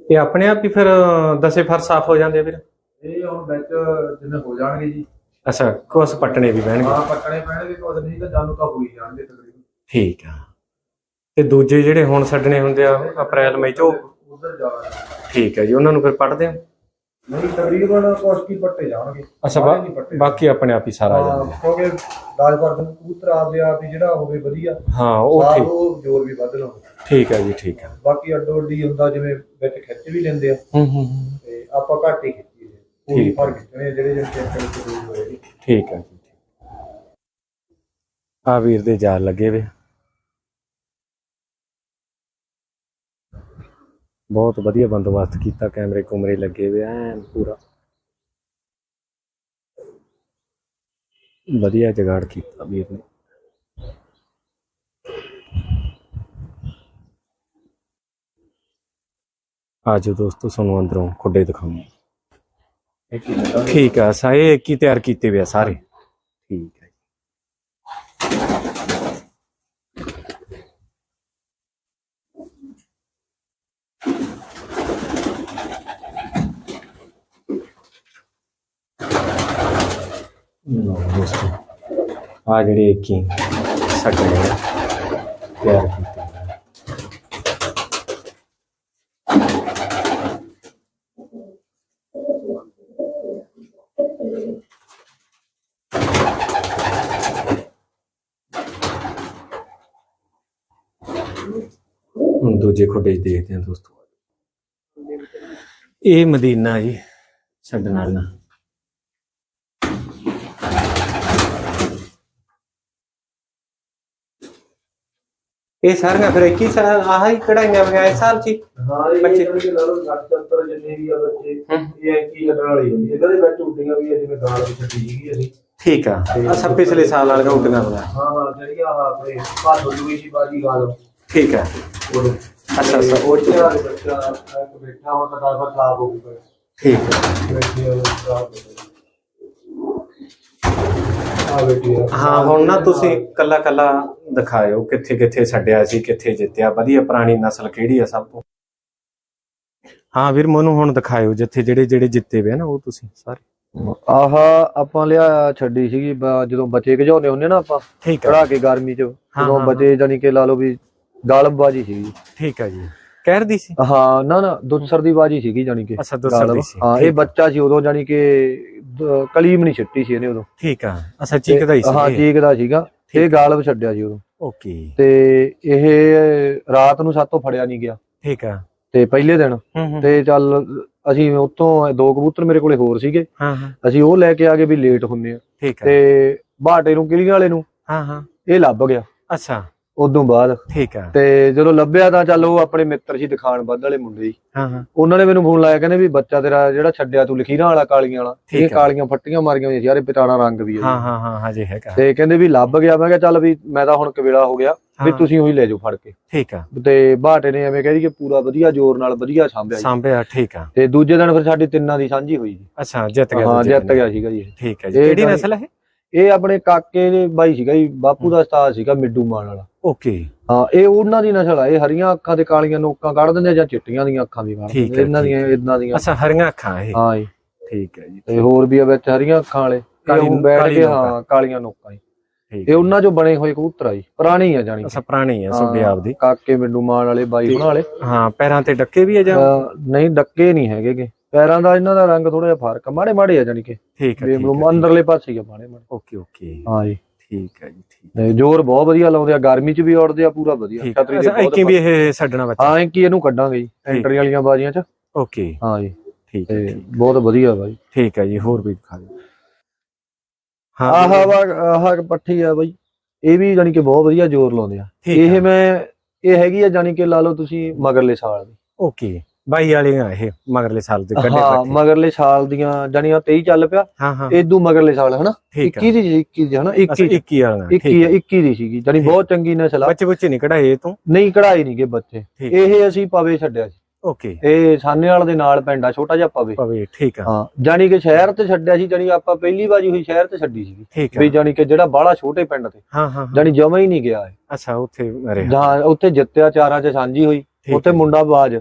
Speaker 2: ਇਹ ਆਪਣੇ ਆਪ ਹੀ ਫਿਰ ਦਸੇ ਫਰ ਸਾਫ਼ ਹੋ ਜਾਂਦੇ ਆ ਵੀਰ
Speaker 1: ਇਹ ਹੁਣ ਵਿੱਚ ਜਿੰਨੇ ਹੋ ਜਾਣਗੇ ਜੀ।
Speaker 2: ਅੱਛਾ ਕੁਛ ਪੱਟਣੇ ਵੀ ਪੈਣਗੇ।
Speaker 1: ਹਾਂ ਪੱਟਣੇ ਪੈਣਗੇ ਕੁਝ ਨਹੀਂ ਤਾਂ ਜਾਨੂ ਤਾਂ ਹੋ ਹੀ ਜਾਣਗੇ ਤਕਰੀਬਨ।
Speaker 2: ਠੀਕ ਆ। ਤੇ ਦੂਜੇ ਜਿਹੜੇ ਹੁਣ ਛੱਡਣੇ ਹੁੰਦੇ ਆ ਅਪ੍ਰੈਲ ਮਈ ਚ ਉਹ?
Speaker 1: ਉਧਰ ਜਾਣਾ
Speaker 2: ਠੀਕ ਹੈ ਜੀ ਉਹਨਾਂ ਨੂੰ ਫਿਰ ਪੜਦੇ ਆ।
Speaker 1: ਨਹੀਂ ਤਕਰੀਬਨ ਕੁਝ ਕੀ ਪੱਟੇ ਜਾਣਗੇ।
Speaker 2: ਅੱਛਾ
Speaker 1: ਸਾਰੇ ਨਹੀਂ ਪੱਟੇ
Speaker 2: ਬਾ- ਬਾਕੀ ਆਪਣੇ ਆਪ ਹੀ ਸਾਰਾ ਆ
Speaker 1: ਹਾਂ,
Speaker 2: ਜਾਂਦਾ
Speaker 1: ਕਿਉਂਕਿ ਦਾਜ ਪਰ ਕਬੂਤਰ ਆਪਦੇ ਆਪ ਹੀ ਜਿਹੜਾ ਹੋਵੇ ਵਧੀਆ।
Speaker 2: ਹਾਂ ਉਹ
Speaker 1: ਸਾਰ
Speaker 2: ਠੀਕ।
Speaker 1: ਉਹ ਜ਼ੋਰ ਵੀ ਵੱਧ ਲਾਉਂਦਾ।
Speaker 2: ਠੀਕ ਹੈ ਜੀ ਠੀਕ ਹੈ।
Speaker 1: ਬਾਕੀ ਅੱਡੋ ਅੱਡੀ ਹੁੰਦਾ ਜਿਵੇਂ ਵਿੱਚ ਖਿੱਚ ਵੀ ਲੈਂਦੇ ਆ।
Speaker 2: ਹੂੰ ਹੂੰ ਹੂੰ।
Speaker 1: ਤੇ ਆਪਾਂ ਘੱਟ ਹੀ ਖਿੱਚੀਏ। ਪੂਰੀ
Speaker 2: ਠੀਕ।
Speaker 1: ਫ਼ਰਕ ਖਿੱਚਣੇ ਆ, ਜਿਹੜੇ ਜਿਹੜੇ ਚੈੱਕ ਦੂਰ ਹੋਏ। ਜੀ
Speaker 2: ਠੀਕ ਹੈ ਜੀ ਆ ਵੀਰ ਦੇ ਜਾਲ ਲੱਗੇ ਵੇ। ਬਹੁਤ ਵਧੀਆ ਬੰਦੋਬਸਤ ਕੀਤਾ, ਕੈਮਰੇ ਕੁਮਰੇ ਲੱਗੇ ਵੇ ਐਨ ਪੂਰਾ। ਵਧੀਆ ਜਗਾੜ ਕੀਤਾ ਵੀਰ ਨੇ ਆਜੋ ਦੋਸਤੋ, ਤੁਹਾਨੂੰ ਅੰਦਰੋਂ ਖੁੱਡੇ ਦਿਖਾਉਂਦੇ ਠੀਕ ਆ ਸਾਰੇ ਇੱਕ ਤਿਆਰ ਕੀਤੇ ਹੋਏ ਆ ਸਾਰੇ? ਠੀਕ ਹੈ ਲੋ ਦੋਸਤੋ ਆ ਜਿਹੜੇ ਇੱਕ ਸਾਡੇ ਤਿਆਰ ਕੀਤੇ ਹੁਣ ਦੂਜੇ ਖੁੱਡੇ 'ਚ ਦੇਖਦੇ ਹਾਂ ਦੋਸਤੋ। ਇਹ ਮਦੀਨਾ ਜੀ ਛੱਡਣ ਵਾਲਾ ਇਹ ਸਾਰੀਆਂ ਫਿਰ ਇੱਕ ਹੀ ਸਾਲ ਆਹ ਹੀ ਕਢਾਈਆਂ ਵਗੈਰਾ ਇਸ ਸਾਲ ਚ ਹੀ?
Speaker 1: ਹਾਂ ਇਹ
Speaker 2: ਬੱਚੇ-
Speaker 1: ਬੱਚੇ ਲਾ ਲਓ 60 ਜਿੰਨੇ ਵੀ ਆ ਬੱਚੇ
Speaker 2: ਹੂੰ।
Speaker 1: ਇਹ ਕੀ ਛੱਡਣ ਵਾਲੀ ਹੈ ਇਹਨਾਂ ਦੇ ਵਿੱਚ ਉੱਡੀਆਂ ਵੀ ਆ ਜਿਵੇਂ ਗਾਲ ਵਿੱਚ ਛੱਡੀ ਸੀਗੀ ਅਸੀਂ
Speaker 2: ਠੀਕ ਆ ਅਸਾਂ ਪਿਛਲੇ ਸਾਲ ਵਾਲੀਆਂ ਉੱਡੀਆਂ ਵਗੈਰਾ
Speaker 1: ਹਾਂ ਹਾਂ ਜਿਹੜੀਆਂ ਆਹ ਆਪਣੇ ਭਾਦੋ ਦੀ ਸੀ ਬਾਜੀ ਗਾਲ
Speaker 2: ਠੀਕ ਆ
Speaker 1: ਉਹ
Speaker 2: ਅੱਛਾ ਅੱਛਾ
Speaker 1: ਉਹ ਜਿਹੜਾ ਬੱਚਾ ਇੱਕ ਬੈਠਾ ਹੁਣ ਤਾਂ ਦਸ ਵਾਰ ਖਰਾਬ ਹੋ ਗਿਆ
Speaker 2: ਠੀਕ ਆ
Speaker 1: ਬੈਠੀ ਉਹ ਖਰਾਬ ਹੋ ਗਿਆ ਆ ਬੈਠੀ ਆ
Speaker 2: ਹਾਂ ਹੁਣ ਨਾ ਤੁਸੀਂ ਕੱਲਾ ਕੱਲਾ ਦਿਖਾਇਓ ਕਿੱਥੇ ਕਿੱਥੇ ਛੱਡਿਆ ਸੀ ਕਿੱਥੇ ਜਿੱਤਿਆ ਵਧੀਆ ਪੁਰਾਣੀ ਨਸਲ ਕਿਹੜੀ ਆ ਸਭ ਤੋਂ? ਹਾਂ ਵੀਰ ਮੈਨੂੰ ਹੁਣ ਦਿਖਾਇਓ ਜਿੱਥੇ ਜਿਹੜੇ ਜਿਹੜੇ ਜਿੱਤੇ ਵੇ ਨਾ ਉਹ ਤੁਸੀਂ ਸਾਰੇ।
Speaker 1: ਆਹ ਆਪਾਂ ਲਿਆ ਛੱਡੀ ਸੀਗੀ ਬ- ਜਦੋਂ ਬੱਚੇ ਗਜਾਉਂਦੇ ਹੁੰਦੇ ਨਾ ਆਪਾਂ
Speaker 2: ਠੀਕ
Speaker 1: ਚੜਾ ਕੇ ਗਰਮੀ ਚ
Speaker 2: ਹਾਂ,
Speaker 1: ਜਦੋਂ
Speaker 2: ਹਾਂ,
Speaker 1: ਬੱਚੇ ਜਾਨੀ ਕਿ ਲਾ ਲਓ ਵੀ ਗਾਲਬ ਬਾਜੀ ਸੀਗੀ।
Speaker 2: ਠੀਕ ਆ ਜੀ। ਕਹਿਰ ਦੀ ਸੀ?
Speaker 1: ਹਾਂ ਨਾ ਨਾ ਦੁਸਰ ਦੀ ਬਾਜੀ ਸੀਗੀ ਜਾਨੀ ਕਿ
Speaker 2: ਅੱਛਾ ਦੁਸਰ। ਦੀ ਸੀ।
Speaker 1: ਹਾਂ ਇਹ ਬੱਚਾ ਸੀ ਉਦੋਂ ਜਾਨੀ ਕਿ ਕਲੀਮ ਨਹੀਂ ਛੱਟੀ ਸੀ ਇਹਨੇ ਉਦੋਂ।
Speaker 2: ਠੀਕ ਆ। ਅੱਛਾ ਚੀਕਦਾ ਹੀ
Speaker 1: ਹਾਂ
Speaker 2: ਸੀ
Speaker 1: ਚੀਕ ਦਾ ਸੀਗਾ ਇਹ ਗਾਲਬ ਛੱਡਿਆ ਸੀ ਉਦੋਂ।
Speaker 2: ਓਕੇ।
Speaker 1: ਤੇ ਇਹ ਰਾਤ ਨੂੰ ਸਾਤੋਂ ਫੜਿਆ ਨਹੀਂ ਗਿਆ।
Speaker 2: ਠੀਕ ਆ।
Speaker 1: ਤੇ ਪਹਿਲੇ ਦਿਨ
Speaker 2: ਹੂੰ ਹੂੰ।
Speaker 1: ਤੇ ਚੱਲ ਅਸੀਂ ਉੱਥੋਂ ਦੋ ਕਬੂਤਰ ਮੇਰੇ ਕੋਲੇ ਹੋਰ ਸੀਗੇ।
Speaker 2: ਹਾਂ ਹਾਂ।
Speaker 1: ਅਸੀਂ ਉਹ ਲੈ ਕੇ ਆ ਗਏ ਵੀ ਲੇਟ ਹੁੰਦੇ ਆ।
Speaker 2: ਠੀਕ ਆ।
Speaker 1: ਤੇ ਬਾਟੇ ਨੂੰ ਕਿਲੀਆਂ ਵਾਲੇ ਨੂੰ
Speaker 2: ਹਾਂ ਹਾਂ।
Speaker 1: ਇਹ ਲੱਭ ਗਿਆ।
Speaker 2: ਅੱਛਾ।
Speaker 1: ਉਦੋਂ ਬਾਅਦ।
Speaker 2: ਠੀਕ ਆ।
Speaker 1: ਤੇ ਜਦੋਂ ਲੱਭਿਆ ਤਾਂ ਚੱਲ ਉਹ ਆਪਣੇ ਮਿੱਤਰ ਸੀ ਦਿਖਾਣ ਵੱਧ ਵਾਲੇ ਮੁੰਡੇ ਸੀ
Speaker 2: ਹਾਂ ਹਾਂ।
Speaker 1: ਉਹਨਾਂ ਨੇ ਮੈਨੂੰ ਫੋਨ ਲਾਇਆ ਕਹਿੰਦੇ ਵੀ ਬੱਚਾ ਤੇਰਾ ਜਿਹੜਾ ਛੱਡਿਆ ਤੂੰ ਲਖੀਰਾਂ ਵਾਲਾ ਕਾਲੀਆਂ ਵਾਲਾ ਇਹ
Speaker 2: ਹੈ।
Speaker 1: ਕਾਲੀਆਂ ਫੱਟੀਆਂ ਮਾਰੀਆਂ ਹੋਈਆਂ ਸੀ ਯਾਰ ਇਹ ਪਿਤਾਣਾ ਰੰਗ ਵੀ ਹੈ
Speaker 2: ਹਾਂ ਹਾਂ ਹਾਂ ਹਾਂ ਜੀ ਹੈਗਾ।
Speaker 1: ਤੇ ਕਹਿੰਦੇ ਵੀ ਲੱਭ ਗਿਆ ਮੈਂ ਕਿਹਾ ਚੱਲ ਵੀ ਮੈਂ ਤਾਂ ਹੁਣ ਕਵੇਲਾ ਹੋ ਗਿਆ ਵੀ
Speaker 2: ਹਾਂ,
Speaker 1: ਤੁਸੀਂ ਉਹੀ ਲੈ ਜਾਓ ਫੜ ਕੇ।
Speaker 2: ਠੀਕ ਆ।
Speaker 1: ਤੇ ਬਾਟੇ ਨੇ ਐਵੇਂ ਕਹਿ ਕਿ ਪੂਰਾ ਵਧੀਆ ਜ਼ੋਰ ਨਾਲ ਵਧੀਆ ਸਾਂਭਿਆ ਜੀ।
Speaker 2: ਸਾਂਭਿਆ ਠੀਕ ਆ।
Speaker 1: ਤੇ ਦੂਜੇ ਦਿਨ ਫਿਰ ਸਾਡੀ ਤਿੰਨਾਂ ਦੀ ਸਾਂਝੀ ਹੋਈ ਜੀ।
Speaker 2: ਅੱਛਾ ਜਿੱਤ ਗਿਆ
Speaker 1: ਹਾਂ ਜਿੱਤ। ਗਿਆ ਸੀਗਾ ਜੀ।
Speaker 2: ਠੀਕ ਹੈ ਜੀ। ਕਿਹੜੀ ਨਸਲ ਹੈ
Speaker 1: ਇਹ? ਆਪਣੇ ਕਾਕੇ ਦੇ ਬਾਈ ਸੀਗਾ ਜੀ ਬਾਪੂ ਦਾ ਉਸਤਾਦ ਸੀਗਾ ਮਿੱਡੂ ਮਾਨ ਵਾਲਾ।
Speaker 2: ਓਕੇ
Speaker 1: ਹਾਂ ਇਹ ਉਹਨਾਂ ਦੀ ਨਸਲ ਆ ਇਹ ਹਰੀਆਂ ਅੱਖਾਂ ਤੇ ਕਾਲੀਆਂ ਨੋਕਾਂ ਕੱਢ ਦਿੰਦੇ ਆ ਜਾਂ ਚਿੱਟੀਆਂ ਦੀਆਂ ਅੱਖਾਂ ਵੀ ਕੱਢ
Speaker 2: ਠੀਕ
Speaker 1: ਦਿੰਦੇ
Speaker 2: ਹੈ,
Speaker 1: ਇਹਨਾਂ ਦੀਆਂ ਇਦਾਂ ਦੀਆਂ।
Speaker 2: ਅੱਛਾ ਹਰੀਆਂ ਅੱਖਾਂ ਇਹ?
Speaker 1: ਹਾਂ ਜੀ।
Speaker 2: ਠੀਕ ਹੈ ਜੀ
Speaker 1: ਤੇ ਹੋਰ ਵੀ ਆ ਵਿੱਚ ਹਰੀਆਂ ਅੱਖਾਂ ਵਾਲੇ
Speaker 2: ਕਾਲੀ-
Speaker 1: ਹੁਣ ਬੈਠ
Speaker 2: ਕਾਲੀ
Speaker 1: ਕੇ
Speaker 2: ਨੋਕਾਂ।
Speaker 1: ਹਾਂ ਕਾਲੀਆਂ ਨੋਕਾਂ ਜੀ।
Speaker 2: ਠੀਕ
Speaker 1: ਇਹ ਉਹਨਾਂ ਚੋਂ ਬਣੇ ਹੋਏ ਕਬੂਤਰ ਆ ਜੀ ਪੁਰਾਣੀ ਆ ਜਾਣੀ
Speaker 2: ਅੱਛਾ ਪੁਰਾਣੀ ਹੈ
Speaker 1: ਹਾਂ,
Speaker 2: ਸੁਬੇ ਆਪਦੀ।
Speaker 1: ਕਾਕੇ ਮਿੱਡੂ ਮਾਨ ਵਾਲੇ ਬਾਈ ਉਹਨਾਂ ਵਾਲੇ।
Speaker 2: ਹਾਂ ਪੈਰਾਂ ਤੇ ਡੱਕੇ ਵੀ ਹੈ ਜਾਂ?
Speaker 1: ਅਹ ਨਹੀਂ ਡੱਕੇ ਨਹੀਂ ਹੈਗੇਗੇ ਪੈਰਾਂ ਦਾ ਇਹਨਾਂ ਦਾ ਰੰਗ ਥੋੜਾ ਜਿਹਾ ਫ਼ਰਕ ਆ ਮਾੜੇ ਮਾੜੇ ਆ ਜਾਣੀ ਕਿ।
Speaker 2: ਠੀਕ ਹੈ ਠੀਕ ਹੈ,
Speaker 1: ਅੰਦਰਲੇ ਪਾਸੇ ਹੀ ਆ ਮਾੜੇ ਮਾੜੇ
Speaker 2: ਓਕੇ ਓਕੇ
Speaker 1: ਹਾਂ ਜੀ।
Speaker 2: ਠੀਕ ਹੈ ਜੀ ਠੀਕ
Speaker 1: ਤੇ ਜ਼ੋਰ ਬਹੁਤ ਵਧੀਆ ਲਾਉਂਦੇ ਆ ਗਰਮੀ 'ਚ ਵੀ ਉੜਦੇ ਆ ਪੂਰਾ ਵਧੀਆ। ਛਤਰੀ
Speaker 2: ਹੈ।
Speaker 1: ਦੇ ਬਹੁਤ
Speaker 2: ਇੱਕੀ ਵੀ ਇਹ ਛੱਡਣਾ ਬੱਚਾ।
Speaker 1: ਹਾਂ ਕਿ ਇਹਨੂੰ ਕੱਢਾਂਗੇ ਜੀ ਐਂਟਰੀ ਵਾਲੀਆਂ ਬਾਜ਼ੀਆਂ 'ਚ।
Speaker 2: ਓਕੇ।
Speaker 1: ਹਾਂ ਜੀ।
Speaker 2: ਠੀਕ ਹੈ
Speaker 1: ਬਹੁਤ ਵਧੀਆ ਬਾਈ।
Speaker 2: ਠੀਕ ਹੈ ਜੀ ਹੋਰ ਵੀ ਦਿਖਾ ਦਿਓ। ਹਾਂ।
Speaker 1: ਆਹ ਆਹ ਪੱਠੀ ਆ ਬਾਈ। ਇਹ ਵੀ ਜਾਨੀ ਕਿ ਬਹੁਤ ਵਧੀਆ ਜ਼ੋਰ ਲਾਉਂਦੇ ਆ। ਇਹ
Speaker 2: ਹੈ।
Speaker 1: ਮੈਂ ਇਹ ਹੈਗੀ ਆ ਜਾਨੀ ਕਿ ਲਾ ਲਓ ਤੁਸੀਂ ਮਗਰਲੇ ਸਾਲ ਦੀ।
Speaker 2: ਓਕੇ। ਬਾਈ ਵਾਲੀਆਂ ਇਹ ਮਗਰਲੇ ਸਾਲ ਦੇ ਕੱਢੇ
Speaker 1: ਹਾਂ ਮਗਰਲੇ ਸਾਲ ਦੀਆਂ ਜਾਨੀ ਆ 23 ਚੱਲ ਪਿਆ।
Speaker 2: ਹਾਂ ਹਾਂ।
Speaker 1: ਇਦੋਂ ਮਗਰਲੇ ਸਾਲ ਹਨਾ
Speaker 2: ਠੀਕ
Speaker 1: 21
Speaker 2: ਹੈ
Speaker 1: ਦੀ ਸੀ, 21 ਦੀ ਹਨਾ
Speaker 2: ਅੱਛਾ
Speaker 1: 21
Speaker 2: 21 ਵਾਲੀਆਂ
Speaker 1: 21
Speaker 2: ਠੀਕ ਹੈ
Speaker 1: 21 ਦੀ ਸੀਗੀ। ਜਾਨੀ। ਬਹੁਤ ਚੰਗੀ ਨਸਲ ਆ।
Speaker 2: ਬੱਚੇ ਬੱਚੇ ਨਹੀਂ ਕਢਾਏ ਇਹ ਤੋਂ?
Speaker 1: ਨਹੀਂ ਕਢਾਈ ਨਹੀਂ ਗੇ ਬੱਚੇ। ਇਹ ਅਸੀਂ ਪਵੇ ਛੱਡਿਆ ਸੀ।
Speaker 2: ਓਕੇ।
Speaker 1: ਇਹ ਸਾਨੇਵਾਲ ਦੇ ਨਾਲ ਪਿੰਡ ਛੋਟਾ ਜਿਹਾ ਪਵੇ।
Speaker 2: ਪਵੇ ਠੀਕ ਆ।
Speaker 1: ਹਾਂ ਜਾਨੀ ਕਿ ਸ਼ਹਿਰ ਤੇ ਛੱਡਿਆ ਸੀ ਜਾਨੀ ਆਪਾਂ ਪਹਿਲੀ ਵਾਰੀ ਹੋਈ ਸ਼ਹਿਰ ਤੇ ਛੱਡੀ ਸੀਗੀ।
Speaker 2: ਠੀਕ
Speaker 1: ਵੀ ਜਾਨੀ ਕਿ ਜਿਹੜਾ ਬਾਹਲਾ ਛੋਟੇ ਪਿੰਡ ਤੇ
Speaker 2: ਹਾਂ ਹਾਂ ਹਾਂ।
Speaker 1: ਜਾਨੀ ਜਮਾ ਹੀ ਨਹੀਂ ਗਿਆ
Speaker 2: ਅੱਛਾ ਉੱਥੇ ਰਿਹਾ।
Speaker 1: ਜਾਂ ਉੱਥੇ ਜਿੱਤਿਆ ਚਾਰਾਂ ਚ ਸਾਂਝੀ ਹੋਈ। ਉੱਥੇ
Speaker 2: ਹੈ।
Speaker 1: ਮੁੰਡਾ ਬਾਜ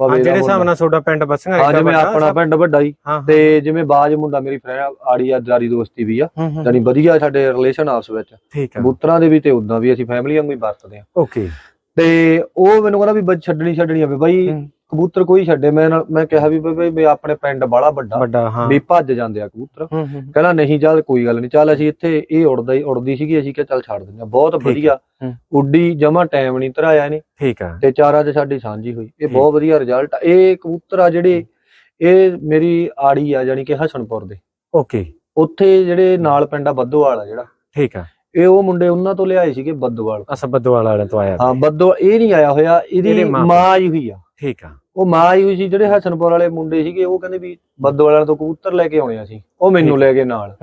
Speaker 2: ਹਾਂ ਜਿਹੜੇ ਹਿਸਾਬ। ਨਾਲ ਤੁਹਾਡਾ ਪਿੰਡ ਬਸਿੰਗਾ
Speaker 1: ਹਾਂ ਜਿਵੇਂ ਆਪਣਾ ਪਿੰਡ ਵੱਡਾ ਹੀ
Speaker 2: ਹਾਂ।
Speaker 1: ਤੇ ਜਿਵੇਂ ਬਾਜ ਮੁੰਡਾ ਮੇਰੀ ਫਰੈਂਡ ਆੜੀ ਆ ਜਾਰੀ ਦੋਸਤੀ ਵੀ ਆ। ਜਾਨੀ ਵਧੀਆ ਸਾਡੇ ਰਿਲੇਸ਼ਨ ਆਪਸ ਵਿੱਚ। ਕਬੂਤਰਾਂ ਦੇ ਵੀ ਤੇ ਉਦਾਂ ਵੀ ਅਸੀਂ ਫੈਮਿਲੀ ਵਾਂਗੂ ਹੀ ਵਰਤਦੇ ਆ।
Speaker 2: ਓਕੇ
Speaker 1: ਤੇ ਉਹ ਮੈਨੂੰ ਕਹਿੰਦਾ ਵੀ ਛੱਡਣੀ ਛੱਡਣੀ ਆ ਵੀ ਬਾਈ। ਕਬੂਤਰ ਕੋਈ ਛੱਡੇ ਮੈਂ ਨਾਲ- ਮੈਂ ਕਿਹਾ ਵੀ ਬਈ ਵੀ ਆਪਣੇ ਪਿੰਡ ਬਾਲਾ ਵੱਡਾ।
Speaker 2: ਵੱਡਾ ਹਾਂ।
Speaker 1: ਵੀ ਭੱਜ ਜਾਂਦੇ ਆ ਕਬੂਤਰ।
Speaker 2: ਹੂੰ ਹੂੰ
Speaker 1: ਕਹਿੰਦਾ ਨਹੀਂ ਚੱਲ ਕੋਈ ਗੱਲ ਨਹੀਂ ਚੱਲ ਅਸੀਂ ਇੱਥੇ ਇਹ ਉੜਦਾ ਹੀ ਉੜਦੀ ਸੀਗੀ ਅਸੀਂ ਕਿਹਾ ਚੱਲ ਛੱਡ ਦਿੰਦੇ ਆ ਬਹੁਤ ਵਧੀਆ।
Speaker 2: ਹੂੰ।
Speaker 1: ਉੱਡੀ ਜਮਾ ਟਾਈਮ ਨਹੀਂ ਧਰਾਇਆ ਇਹਨੇ।
Speaker 2: ਠੀਕ ਆ।
Speaker 1: ਤੇ ਚਾਰਾਂ 'ਚ ਸਾਡੀ ਸਾਂਝੀ ਹੋਈ। ਇਹ। ਬਹੁਤ ਵਧੀਆ ਰਿਜ਼ਲਟ ਆ। ਇਹ ਕਬੂਤਰ ਆ ਜਿਹੜੇ ਇਹ ਮੇਰੀ ਆੜੀ ਆ ਜਾਨੀ ਕਿ ਹਸਨਪੁਰ ਦੇ।
Speaker 2: ਓਕੇ।
Speaker 1: ਉੱਥੇ ਜਿਹੜੇ ਨਾਲ ਪਿੰਡ ਆ ਬੱਦੋਵਾਲ ਆ ਜਿਹੜਾ।
Speaker 2: ਠੀਕ ਆ।
Speaker 1: ਇਹ ਉਹ ਮੁੰਡੇ ਉਹਨਾਂ ਤੋਂ ਲਿਆਏ ਸੀਗੇ ਬੱਦੋਵਾਲ।
Speaker 2: ਅਸਾਂ ਬੱਦੋਵਾਲ ਵਾਲਿਆਂ ਤੋਂ ਆਇਆ।
Speaker 1: ਹਾਂ ਬੱਦੋ ਇਹ ਨਹੀਂ ਆਇਆ ਹੋਇਆ ਇਹਦੀ
Speaker 2: ਮਾਂ
Speaker 1: ਮਾਂ ਆਈ ਹੋਈ ਆ।
Speaker 2: ਠੀਕ ਆ।
Speaker 1: ਉਹ ਮਾਂ ਹੋਈ ਸੀ ਜਿਹੜੇ ਹਸਨਪੁਰ ਵਾਲੇ ਮੁੰਡੇ ਸੀਗੇ ਉਹ ਕਹਿੰਦੇ ਵੀ ਬੱਦੋਵਾਲਾਂ ਤੋਂ ਕਬੂਤਰ ਲੈ ਕੇ ਆਉਣੇ ਆ ਸੀ ਉਹ ਮੈਨੂੰ। ਲੈ ਗਏ ਨਾਲ।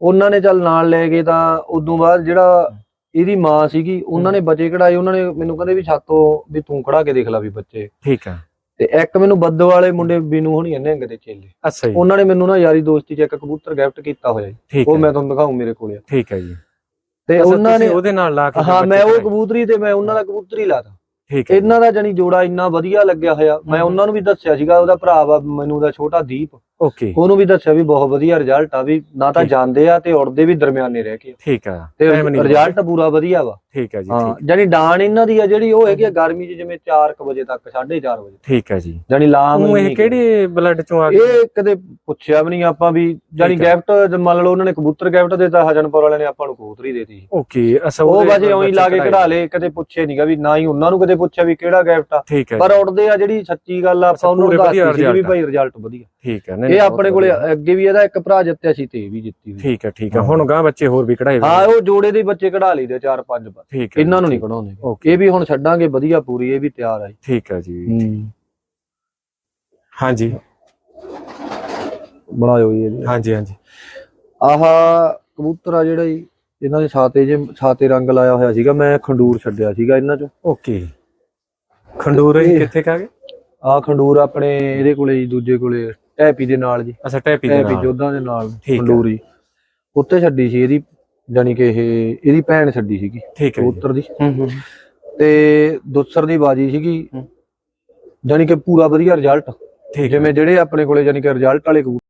Speaker 1: ਉਹਨਾਂ ਨੇ ਚੱਲ ਨਾਲ ਲੈ ਗਏ ਤਾਂ ਉਦੋਂ ਬਾਅਦ ਜਿਹੜਾ ਇਹਦੀ ਮਾਂ ਸੀਗੀ ਉਹਨਾਂ ਨੇ ਬੱਚੇ ਕਢਾਏ ਉਹਨਾਂ ਨੇ ਮੈਨੂੰ ਕਹਿੰਦੇ ਵੀ ਛਾਤੋਂ ਵੀ ਤੂੰ ਕਢਾ ਕੇ ਦੇਖ ਲੈ ਵੀ ਬੱਚੇ।
Speaker 2: ਠੀਕ ਆ।
Speaker 1: ਤੇ ਇੱਕ ਮੈਨੂੰ ਬੱਦੋ ਵਾਲੇ ਮੁੰਡੇ ਬੀਨੂ ਹੋਣੀ ਨਿਹੰਗ ਦੇ ਚੇਲੇ।
Speaker 2: ਅੱਛਾ ਜੀ।
Speaker 1: ਉਹਨਾਂ ਨੇ ਮੈਨੂੰ ਨਾ ਯਾਰੀ ਦੋਸਤੀ ਚ ਇੱਕ ਕਬੂਤਰ ਗਿਫਟ ਕੀਤਾ ਹੋਇਆ ਜੀ। ਉਹ ਮੈਂ ਤੁਹਾਨੂੰ ਦਿਖਾਉਂ ਮੇਰੇ ਕੋਲੇ।
Speaker 2: ਠੀਕ ਹੈ ਜੀ।
Speaker 1: ਤੇ ਉਹਨਾਂ ਨੇ
Speaker 2: ਉਹਦੇ ਨਾਲ ਲਾ ਕੇ
Speaker 1: ਹਾਂ ਮੈਂ ਉਹ। ਕਬੂਤਰੀ ਤੇ ਮੈਂ ਉਹਨਾਂ ਦਾ ਕਬੂਤਰ ਲਾਤਾ।
Speaker 2: ਠੀਕ ਹੈ
Speaker 1: ਇਹਨਾਂ ਦਾ ਜਣੀ ਜੋੜਾ ਇੰਨਾ ਵਧੀਆ ਲੱਗਿਆ ਹੋਇਆ। ਮੈਂ। ਉਹਨਾਂ ਨੂੰ ਵੀ ਦੱਸਿਆ ਸੀਗਾ ਉਹਦਾ ਭਰਾ ਵਾ ਮੈਨੂੰ ਦਾ ਛੋਟਾ ਦੀਪ।
Speaker 2: ਓਕੇ
Speaker 1: ਉਹਨੂੰ ਵੀ ਦੱਸਿਆ ਵੀ ਬਹੁਤ ਵਧੀਆ ਰਿਜ਼ਲਟ ਆ ਵੀ ਨਾ ਤਾਂ। ਜਾਂਦੇ ਆ ਤੇ ਉੜਦੇ ਵੀ ਦਰਮਿਆਨੇ ਰਹਿ ਕੇ
Speaker 2: ਠੀਕ ਆ
Speaker 1: ਤੇ ਰਿਜ਼ਲਟ ਪੂਰਾ ਵਧੀਆ ਵਾ।
Speaker 2: ਠੀਕ ਹੈ ਜੀ
Speaker 1: ਹਾਂ ਜਾਨੀ ਡਾਨ ਇਹਨਾਂ ਦੀ ਆ ਜਿਹੜੀ ਉਹ ਹੈਗੀ ਆ ਗਰਮੀ 'ਚ ਜਿਵੇਂ 4 ਵਜੇ ਤੱਕ 4:30 ਵਜੇ
Speaker 2: ਠੀਕ ਹੈ ਜੀ।
Speaker 1: ਜਾਨੀ ਲਾਮ
Speaker 2: ਉਹ ਇਹ ਕਿਹੜੇ ਬਲੱਡ ਚੋਂ ਆ ਗਏ
Speaker 1: ਇਹ ਕਦੇ ਪੁੱਛਿਆ ਵੀ ਨਹੀਂ ਆਪਾਂ ਵੀ
Speaker 2: ਆ।
Speaker 1: ਗਿਫਟ ਮੰਨ ਲਓ ਉਹਨਾਂ ਨੇ ਕਬੂਤਰ ਗਿਫਟ ਦਿੱਤਾ ਹਜਨਪੁਰ ਵਾਲਿਆਂ ਨੇ ਆਪਾਂ ਨੂੰ ਕਬੂਤਰੀ ਦੇਤੀ।
Speaker 2: ਓਕੇ ਅੱਛਾ
Speaker 1: ਉਹ ਬਾਜੇ ਉਹੀ ਲਾ ਕੇ ਕਢਾ ਲੇ ਕਦੇ ਪੁੱਛੇ ਨਹੀਂਗਾ ਵੀ ਨਾ ਹੀ ਉਹਨਾਂ ਨੂੰ ਕਦੇ ਪੁੱਛਿਆ ਵੀ ਕਿਹੜਾ ਗਿਫਟ ਆ। ਪਰ ਉੜਦੇ ਆ ਜਿਹੜੀ ਸੱਚੀ ਗੱਲ ਆ ਆਪਾਂ ਉਹਨੂੰ ਦੱਸਦੀ ਸੀ ਵੀ
Speaker 2: ਆ।
Speaker 1: ਭਾਈ ਰਿਜ਼ਲਟ ਵਧੀਆ।
Speaker 2: ਠੀਕ ਨਹੀਂ,
Speaker 1: ਇਹ ਆਪਣੇ ਕੋਲੇ। ਅੱਗੇ ਵੀ ਇਹਦਾ ਇੱਕ ਭਰਾ ਜਿੱਤਿਆ ਸੀ ਤੇ ਇਹ ਵੀ ਜਿੱਤੀ ਹੋਈ।
Speaker 2: ਠੀਕ ਹੈ ਠੀਕ ਹੈ। ਹੁਣ ਗਾਂ ਬੱਚੇ ਹੋਰ ਵੀ ਕਢਾਏ
Speaker 1: ਹਾਂ। ਉਹ ਜੋੜੇ ਦੇ ਬੱਚੇ ਕਢਾ ਲਈਦੇ ਚਾਰ ਪੰਜ ਬਸ
Speaker 2: ਠੀਕ ਹੈ
Speaker 1: ਇਹਨਾਂ ਨੂੰ ਨਹੀਂ ਕਢਾਉਂਦੇ।
Speaker 2: ਓਕੇ।
Speaker 1: ਇਹ ਵੀ ਹੁਣ ਛੱਡਾਂਗੇ ਵਧੀਆ ਪੂਰੀ ਇਹ ਵੀ ਤਿਆਰ ਆ ਜੀ।
Speaker 2: ਠੀਕ ਹੈ ਜੀ।
Speaker 1: ਹੂੰ।
Speaker 2: ਹਾਂਜੀ।
Speaker 1: ਬਣਾਇਓ ਜੀ
Speaker 2: ਹਾਂਜੀ ਹਾਂਜੀ।
Speaker 1: ਆਹ ਕਬੂਤਰ ਆ ਜਿਹੜਾ ਜੀ ਇਹਨਾਂ ਦੇ ਛਾਤੇ ਜੇ ਛਾਤੇ ਰੰਗ ਲਾਇਆ ਹੋਇਆ ਸੀਗਾ ਮੈਂ ਖੰਡੂਰ ਛੱਡਿਆ ਸੀਗਾ ਇਹਨਾਂ ਚੋਂ।
Speaker 2: ਓਕੇ। ਖੰਡੂਰ ਕਿੱਥੇ ਕਾ ਗਏ?
Speaker 1: ਆਹ ਖੰਡੂਰ ਆਪਣੇ ਇਹਦੇ ਕੋਲੇ ਜੀ ਦੂਜੇ ਕੋਲੇ ਟੈਪੀ ਦੇ ਨਾਲ ਜੀ।
Speaker 2: ਅੱਛਾ ਟੈਪੀ ਦੇ
Speaker 1: ਟੈਪੀ
Speaker 2: ਨਾਲ।
Speaker 1: ਜੋਧਾਂ ਦੇ ਨਾਲ
Speaker 2: ਠੀਕ ਹੈ।
Speaker 1: ਖੰਡੂਰ ਜੀ ਉੱਤੇ ਛੱਡੀ ਸੀ ਇਹਦੀ ਜਾਨੀ ਕਿ ਇਹ ਇਹਦੀ ਭੈਣ ਛੱਡੀ ਸੀਗੀ।
Speaker 2: ਠੀਕ ਹੈ ਜੀ।
Speaker 1: ਕਬੂਤਰ ਦੀ।
Speaker 2: ਹੂੰ ਹੂੰ।
Speaker 1: ਤੇ ਦੁੱਸਰ ਦੀ ਬਾਜੀ ਸੀਗੀ।
Speaker 2: ਹੂੰ।
Speaker 1: ਜਾਨੀ ਕਿ ਪੂਰਾ ਵਧੀਆ ਰਿਜ਼ਲਟ
Speaker 2: ਠੀਕ ਹੈ
Speaker 1: ਜਿਵੇਂ ਜਿਹੜੇ ਆਪਣੇ ਕੋਲੇ ਜਾਨੀ ਕਿ ਰਿਜ਼ਲਟ ਵਾਲੇ ਕਬੂਤਰ